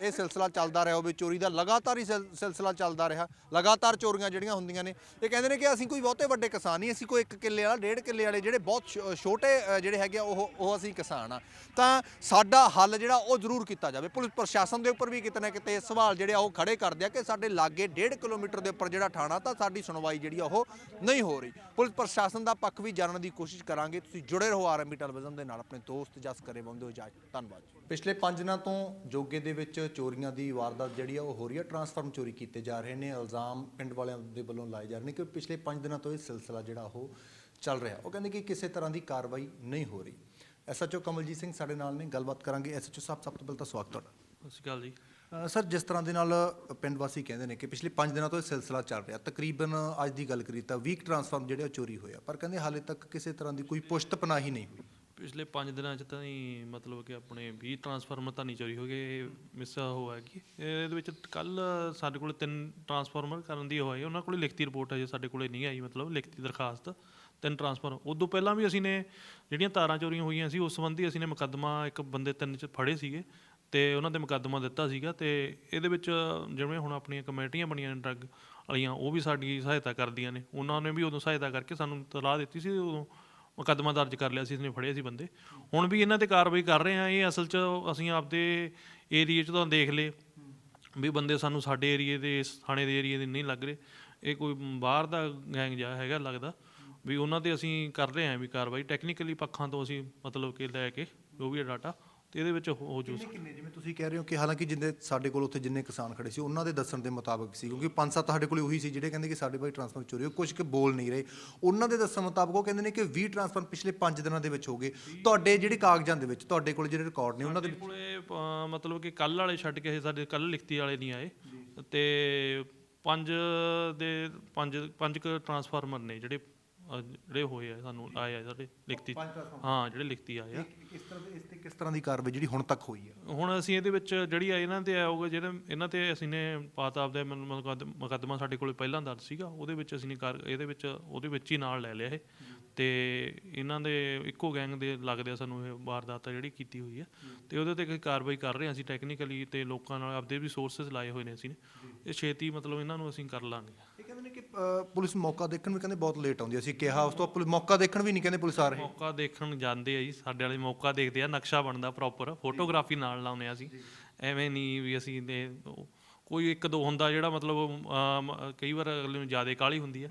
ਇਹ ਸਿਲਸਿਲਾ ਚੱਲਦਾ ਰਿਹਾ ਹੋਵੇ ਚੋਰੀ ਦਾ ਲਗਾਤਾਰ ਹੀ ਸਿਲ- ਸਿਲਸਿਲਾ ਚੱਲਦਾ ਰਿਹਾ। ਲਗਾਤਾਰ ਚੋਰੀਆਂ ਜਿਹੜੀਆਂ ਹੁੰਦੀਆਂ ਨੇ ਇਹ ਕਹਿੰਦੇ ਨੇ ਕਿ ਅਸੀਂ ਕੋਈ ਬਹੁਤੇ ਵੱਡੇ ਕਿਸਾਨ ਨਹੀਂ ਅਸੀਂ ਕੋਈ ਇੱਕ ਕਿੱਲੇ ਵਾਲਾ ਡੇਢ ਕਿੱਲੇ ਵਾਲੇ ਜਿਹੜੇ ਬਹੁਤ ਛੋ- ਛੋਟੇ ਜਿਹੜੇ ਹੈਗੇ ਆ, ਉਹ ਉਹ ਅਸੀਂ ਕਿਸਾਨ ਆ। ਤਾਂ ਸਾਡਾ ਹੱਲ ਜਿਹੜਾ ਉਹ ਜ਼ਰੂਰ ਕੀਤਾ ਜਾਵੇ। ਪੁਲਿਸ ਪ੍ਰਸ਼ਾਸਨ ਦੇ ਉੱਪਰ ਵੀ ਕਿਤੇ ਨਾ ਕਿਤੇ ਸਵਾਲ ਜਿਹੜੇ ਆ ਉਹ ਖੜੇ ਕਰਦੇ ਆ ਕਿ ਸਾਡੇ ਲਾਗੇ ਡੇਢ ਕਿਲੋਮੀਟਰ ਦੇ ਉੱਪਰ ਜਿਹੜਾ ਥਾਣਾ ਤਾਂ ਸਾਡੀ ਸੁਣਵਾਈ ਜਿਹੜੀ ਆ ਉਹ ਨਹੀਂ ਹੋ ਰਹੀ। ਪੁਲਿਸ ਪ੍ਰਸ਼ਾਸਨ ਦਾ ਪੱਖ ਵੀ ਜਾਣਨ ਦੀ ਕੋਸ਼ਿਸ਼ ਕਰਾਂਗੇ। ਤੁਸੀਂ ਜੁੜੇ ਰਹੋ ਆਰਐਮਬੀ ਟੈਲੀਵਿਜ਼ਨ ਦੇ ਨਾਲ। ਆਪਣੇ ਦੋਸਤ ਜਸ ਕਰੇ ਬੰਦੇ ਹੋ ਇਜਾਜ਼ਤ ਧੰਨਵਾਦ ਪਿਛਲੇ 5 ਦਿਨਾਂ ਤੋਂ ਜੋਗੇ ਦੇ ਵਿੱਚ ਚੋਰੀਆਂ ਦੀ ਵਾਰਦਾਤ ਜਿਹੜੀ ਆ ਉਹ ਹੋ ਰਹੀ ਹੈ ਟਰਾਂਸਫਾਰਮ ਚੋਰੀ ਕੀਤੇ ਜਾ ਰਹੇ ਨੇ। ਇਲਜ਼ਾਮ ਪਿੰਡ ਵਾਲਿਆਂ ਦੇ ਵੱਲੋਂ ਲਾਏ ਜਾ ਰਹੇ ਨੇ ਕਿ ਪਿਛਲੇ 5 ਦਿਨਾਂ ਤੋਂ ਇਹ ਸਿਲਸਿਲਾ ਜਿਹੜਾ ਉਹ ਚੱਲ ਰਿਹਾ। ਉਹ ਕਹਿੰਦੇ ਕਿ ਕਿਸੇ ਤਰ੍ਹਾਂ ਦੀ ਕਾਰਵਾਈ ਨਹੀਂ ਹੋ ਰਹੀ। ਐਸਐਚਓ ਕਮਲਜੀਤ ਸਿੰਘ ਸਾਡੇ ਨਾਲ ਨੇ। ਗੱਲਬਾਤ ਕਰਾਂਗੇ। ਐਸਐਚਓ ਸਾਹਿਬ ਸਭ ਤੋਂ ਪਹਿਲਾਂ ਤਾਂ ਸਵਾਗਤ ਤੁਹਾਡਾ। ਸਤਿ ਸ਼੍ਰੀ ਅਕਾਲ ਜੀ। ਸਰ, ਜਿਸ ਤਰ੍ਹਾਂ ਦੇ ਨਾਲ ਪਿੰਡ ਵਾਸੀ ਕਹਿੰਦੇ ਨੇ ਕਿ ਪਿਛਲੇ 5 ਦਿਨਾਂ ਤੋਂ ਇਹ ਸਿਲਸਿਲਾ ਚੱਲ ਰਿਹਾ, ਤਕਰੀਬਨ ਅੱਜ ਦੀ ਗੱਲ ਕਰੀ ਤਾਂ ਵੀਕ ਟਰਾਂਸਫਾਰਮ ਜਿਹੜੇ ਉਹ ਚੋਰੀ ਹੋਇਆ ਪਰ ਕਹਿੰਦੇ ਹਾਲੇ ਤੱਕ ਕਿਸੇ ਤਰ੍ਹਾਂ ਦੀ ਕੋਈ ਪੁਸ਼ਤ ਪਨਾਹੀ ਨਹੀਂ ਹੋਈ। ਪਿਛਲੇ 5 ਦਿਨਾਂ ਚ ਤਾਂ ਹੀ ਮਤਲਬ ਕਿ ਆਪਣੇ 20 ਟਰਾਂਸਫਾਰਮਰ ਤਾਂ ਨਹੀਂ ਚੋਰੀ ਹੋ ਗਏ ਮਿਸ ਹੋਇਆ ਕਿ ਇਹਦੇ ਵਿੱਚ ਕੱਲ ਸਾਡੇ ਕੋਲ ਤਿੰਨ ਟਰਾਂਸਫਾਰਮਰ ਕਰਨ ਦੀ ਹੋਈ ਉਹਨਾਂ ਕੋਲ ਲਿਖਤੀ ਰਿਪੋਰਟ ਹੈ ਜੇ ਸਾਡੇ ਕੋਲੇ ਨਹੀਂ ਆਈ, ਮਤਲਬ ਲਿਖਤੀ ਦਰਖਾਸਤ, ਤਿੰਨ ਟਰਾਂਸਫਾਰਮ ਉਦੋਂ ਪਹਿਲਾਂ ਵੀ ਅਸੀਂ ਨੇ ਜਿਹੜੀਆਂ ਤਾਰਾਂ ਚੋਰੀਆਂ ਹੋਈਆਂ ਸੀ, ਉਸ ਸੰਬੰਧੀ ਅਸੀਂ ਨੇ ਮੁਕੱਦਮਾ ਇੱਕ ਬੰਦੇ ਤਿੰਨ ਚ ਫੜੇ ਸੀਗੇ ਤੇ ਉਹਨਾਂ 'ਤੇ ਮੁਕੱਦਮਾ ਦਿੱਤਾ ਸੀਗਾ ਤੇ ਇਹਦੇ ਵਿੱਚ ਜਿਵੇਂ ਹੁਣ ਆਪਣੀਆਂ ਕਮੇਟੀਆਂ ਬਣੀਆਂ ਨੇ ਡਰੱਗ ਵਾਲੀਆਂ, ਉਹ ਵੀ ਸਾਡੀ ਸਹਾਇਤਾ ਕਰਦੀਆਂ ਨੇ। ਉਹਨਾਂ ਨੇ ਵੀ ਉਦੋਂ ਸਹਾਇਤਾ ਕਰਕੇ ਸਾਨੂੰ ਤਲਾਹ ਦਿੱਤੀ ਸੀ, ਉਦੋਂ ਮੁਕੱਦਮਾ ਦਰਜ ਕਰ ਲਿਆ ਸੀ ਇਸਨੇ ਫੜੇ ਸੀ ਬੰਦੇ। ਹੁਣ ਵੀ ਇਹਨਾਂ ਤੇ ਕਾਰਵਾਈ ਕਰ ਰਹੇ ਆ, ਇਹ ਅਸਲ 'ਚ ਅਸੀਂ ਆਪਦੇ ਏਰੀਏ 'ਚ ਤਾਂ ਦੇਖ ਲਏ ਵੀ ਬੰਦੇ ਸਾਨੂੰ ਸਾਡੇ ਏਰੀਏ ਦੇ, ਇਸ ਥਾਣੇ ਦੇ ਏਰੀਏ ਦੇ ਨਹੀਂ ਲੱਗ ਰਹੇ। ਇਹ ਕੋਈ ਬਾਹਰ ਦਾ ਗੈਂਗ ਜਾ ਹੈਗਾ ਲੱਗਦਾ ਵੀ ਉਹਨਾਂ ਤੇ ਅਸੀਂ ਕਰ ਰਹੇ ਆ ਵੀ ਕਾਰਵਾਈ। ਟੈਕਨੀਕਲੀ ਪੱਖਾਂ ਤੋਂ ਅਸੀਂ ਮਤਲਬ ਕਿ ਲੈ ਕੇ ਜੋ ਵੀ ਡਾਟਾ ਤੇ ਇਹਦੇ ਵਿੱਚ ਹੋ ਜੂ ਕਿੰਨੇ ਕਿੰਨੇ? ਜਿਵੇਂ ਤੁਸੀਂ ਕਹਿ ਰਹੇ ਹੋ ਕਿ ਹਾਲਾਂਕਿ ਜਿੰਨੇ ਸਾਡੇ ਕੋਲ ਉੱਥੇ ਜਿੰਨੇ ਕਿਸਾਨ ਖੜੇ ਸੀ ਉਹਨਾਂ ਦੇ ਦੱਸਣ ਦੇ ਮੁਤਾਬਕ ਸੀ ਕਿਉਂਕਿ ਪੰਜ ਸੱਤ ਸਾਡੇ ਕੋਲ ਉਹੀ ਸੀ ਜਿਹੜੇ ਕਹਿੰਦੇ ਕਿ ਸਾਡੇ ਭਾਈ ਟਰਾਂਸਫਰ ਚੋਰੀ ਹੋ ਕੁਝ ਕਿ ਬੋਲ ਨਹੀਂ ਰਹੇ। ਉਹਨਾਂ ਦੇ ਦੱਸਣ ਮੁਤਾਬਕ ਉਹ ਕਹਿੰਦੇ ਨੇ ਕਿ 20 ਟਰਾਂਸਫਰ ਪਿਛਲੇ 5 ਦਿਨਾਂ ਦੇ ਵਿੱਚ ਹੋ ਗਏ। ਤੁਹਾਡੇ ਜਿਹੜੇ ਕਾਗਜ਼ਾਂ ਦੇ ਵਿੱਚ ਤੁਹਾਡੇ ਕੋਲ ਜਿਹੜੇ ਰਿਕਾਰਡ ਨੇ ਉਹਨਾਂ ਦੇ ਸਾਡੇ ਕੋਲੇ ਮਤਲਬ ਕਿ ਕੱਲ ਵਾਲੇ ਛੱਡ ਕੇ ਇਹ ਸਾਡੇ ਕੱਲ ਲਿਖਤੀ ਵਾਲੇ ਨਹੀਂ ਆਏ। ਤੇ ਪੰਜ ਦੇ ਪੰਜ ਪੰਜ ਕ ਟਰਾਂਸਫਾਰਮਰ ਨੇ ਜਿਹੜੇ ਅਹ, ਜਿਹੜੇ ਹੋਏ ਆ ਸਾਨੂੰ ਆਏ ਆ ਸਾਡੇ ਲਿਖਤੀ ਹਾਂ ਜਿਹੜੇ ਲਿਖਤੀ ਆਏ ਆ। ਇਸ ਤਰ੍ਹਾਂ ਦੇ ਇਸ ਤੇ ਕਿਸ ਤਰ੍ਹਾਂ ਦੀ ਕਾਰਵਾਈ ਜਿਹੜੀ ਹੁਣ ਤੱਕ ਹੋਈ ਹੈ ਹੁਣ ਅਸੀਂ ਇਹਦੇ ਵਿੱਚ ਜਿਹੜੀ ਆ ਇਹਨਾਂ ਤੇ ਆਊਗਾ ਜਿਹੜੇ ਇਹਨਾਂ ਤੇ ਅਸੀਂ ਨੇ ਪਾਤਾ ਆਪਦੇ ਮੁਕੱਦ- ਮੁਕੱਦਮਾ ਸਾਡੇ ਕੋਲ ਪਹਿਲਾਂ ਦਰਜ ਸੀਗਾ ਉਹਦੇ ਵਿੱਚ ਅਸੀਂ ਨੇ ਕਰ ਇਹਦੇ ਵਿੱਚ ਉਹਦੇ ਵਿੱਚ ਹੀ ਨਾਲ ਲੈ ਲਿਆ ਇਹ। ਤੇ ਇਹਨਾਂ ਦੇ ਇੱਕੋ ਗੈਂਗ ਦੇ ਲੱਗਦੇ ਆ ਸਾਨੂੰ ਇਹ ਵਾਰਦਾਤ ਆ ਜਿਹੜੀ ਕੀਤੀ ਹੋਈ ਆ। ਤੇ ਉਹਦੇ ਤੇ ਕੋਈ ਕਾਰਵਾਈ ਕਰ ਰਹੇ ਹਾਂ ਅਸੀਂ ਟੈਕਨੀਕਲੀ ਤੇ ਲੋਕਾਂ ਨਾਲ ਆਪਦੇ ਵੀ ਸੋਰਸਸ ਲਾਏ ਹੋਏ ਨੇ ਅਸੀਂ ਨੇ। ਇਹ ਛੇਤੀ ਮਤਲਬ ਇਹਨਾਂ ਨੂੰ ਅਸੀਂ ਕਰ ਲਾਂਗੇ। ਕਹਿੰਦੇ ਨੇ ਕਿ ਅ, ਪੁਲਿਸ ਮੌਕਾ ਦੇਖਣ ਵੀ ਕਹਿੰਦੇ ਬਹੁਤ ਲੇਟ ਆਉਂਦੀ ਹੈ। ਅਸੀਂ ਕਿਹਾ ਉਸ ਤੋਂ ਬਾਅਦ ਪੁਲਿਸ ਮੌਕਾ ਦੇਖਣ ਵੀ ਨਹੀਂ ਕਹਿੰਦੇ ਪੁਲਿਸ ਆ ਰਹੀ। ਮੌਕਾ ਦੇਖਣ ਜਾਂਦੇ ਆ ਜੀ ਸਾਡੇ ਵਾਲੇ ਮੌਕਾ ਦੇਖਦੇ ਆ ਨਕਸ਼ਾ ਬਣਦਾ ਪ੍ਰੋਪਰ ਫੋਟੋਗ੍ਰਾਫੀ ਨਾਲ ਲਾਉਂਦੇ ਆ ਅਸੀਂ। ਐਵੇਂ ਨਹੀਂ ਵੀ ਅਸੀਂ ਦੇ ਉਹ- ਕੋਈ ਇੱਕ ਦੋ ਹੁੰਦਾ ਜਿਹੜਾ ਮਤਲਬ ਅਮ, ਕਈ ਵਾਰ ਅਗਲੇ ਨੂੰ ਜ਼ਿਆਦਾ ਕਾਹਲੀ ਹੁੰਦੀ ਅ,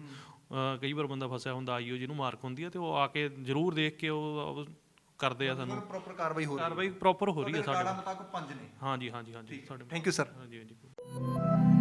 ਕਈ ਵਾਰ ਬੰਦਾ ਫਸਿਆ ਹੁੰਦਾ ਆਈਓ ਜਿਹਨੂੰ ਮਾਰਕ ਹੁੰਦੀ ਹੈ ਤੇ ਉਹ ਆ ਕੇ ਜ਼ਰੂਰ ਦੇਖ ਕੇ ਉਹ ਉਹ ਕਰਦੇ ਆ ਸਾਨੂੰ। ਪ੍ਰੋਪਰ ਕਾਰਵਾਈ ਹੋ ਰਹੀ ਹੈ ਕਾਰਵਾਈ ਪ੍ਰੋਪਰ ਹੋ ਰਹੀ ਹੈ ਸਾਡੇ ਰਿਕਾਰਡਾਂ ਮੁਤਾਬਕ ਪੰਜ ਨੇ। ਹਾਂਜੀ ਹਾਂਜੀ ਹਾਂਜੀ। ਸਾਡੇ ਥੈਂਕ ਯੂ ਸਰ ਹਾਂਜੀ ਹਾਂਜੀ।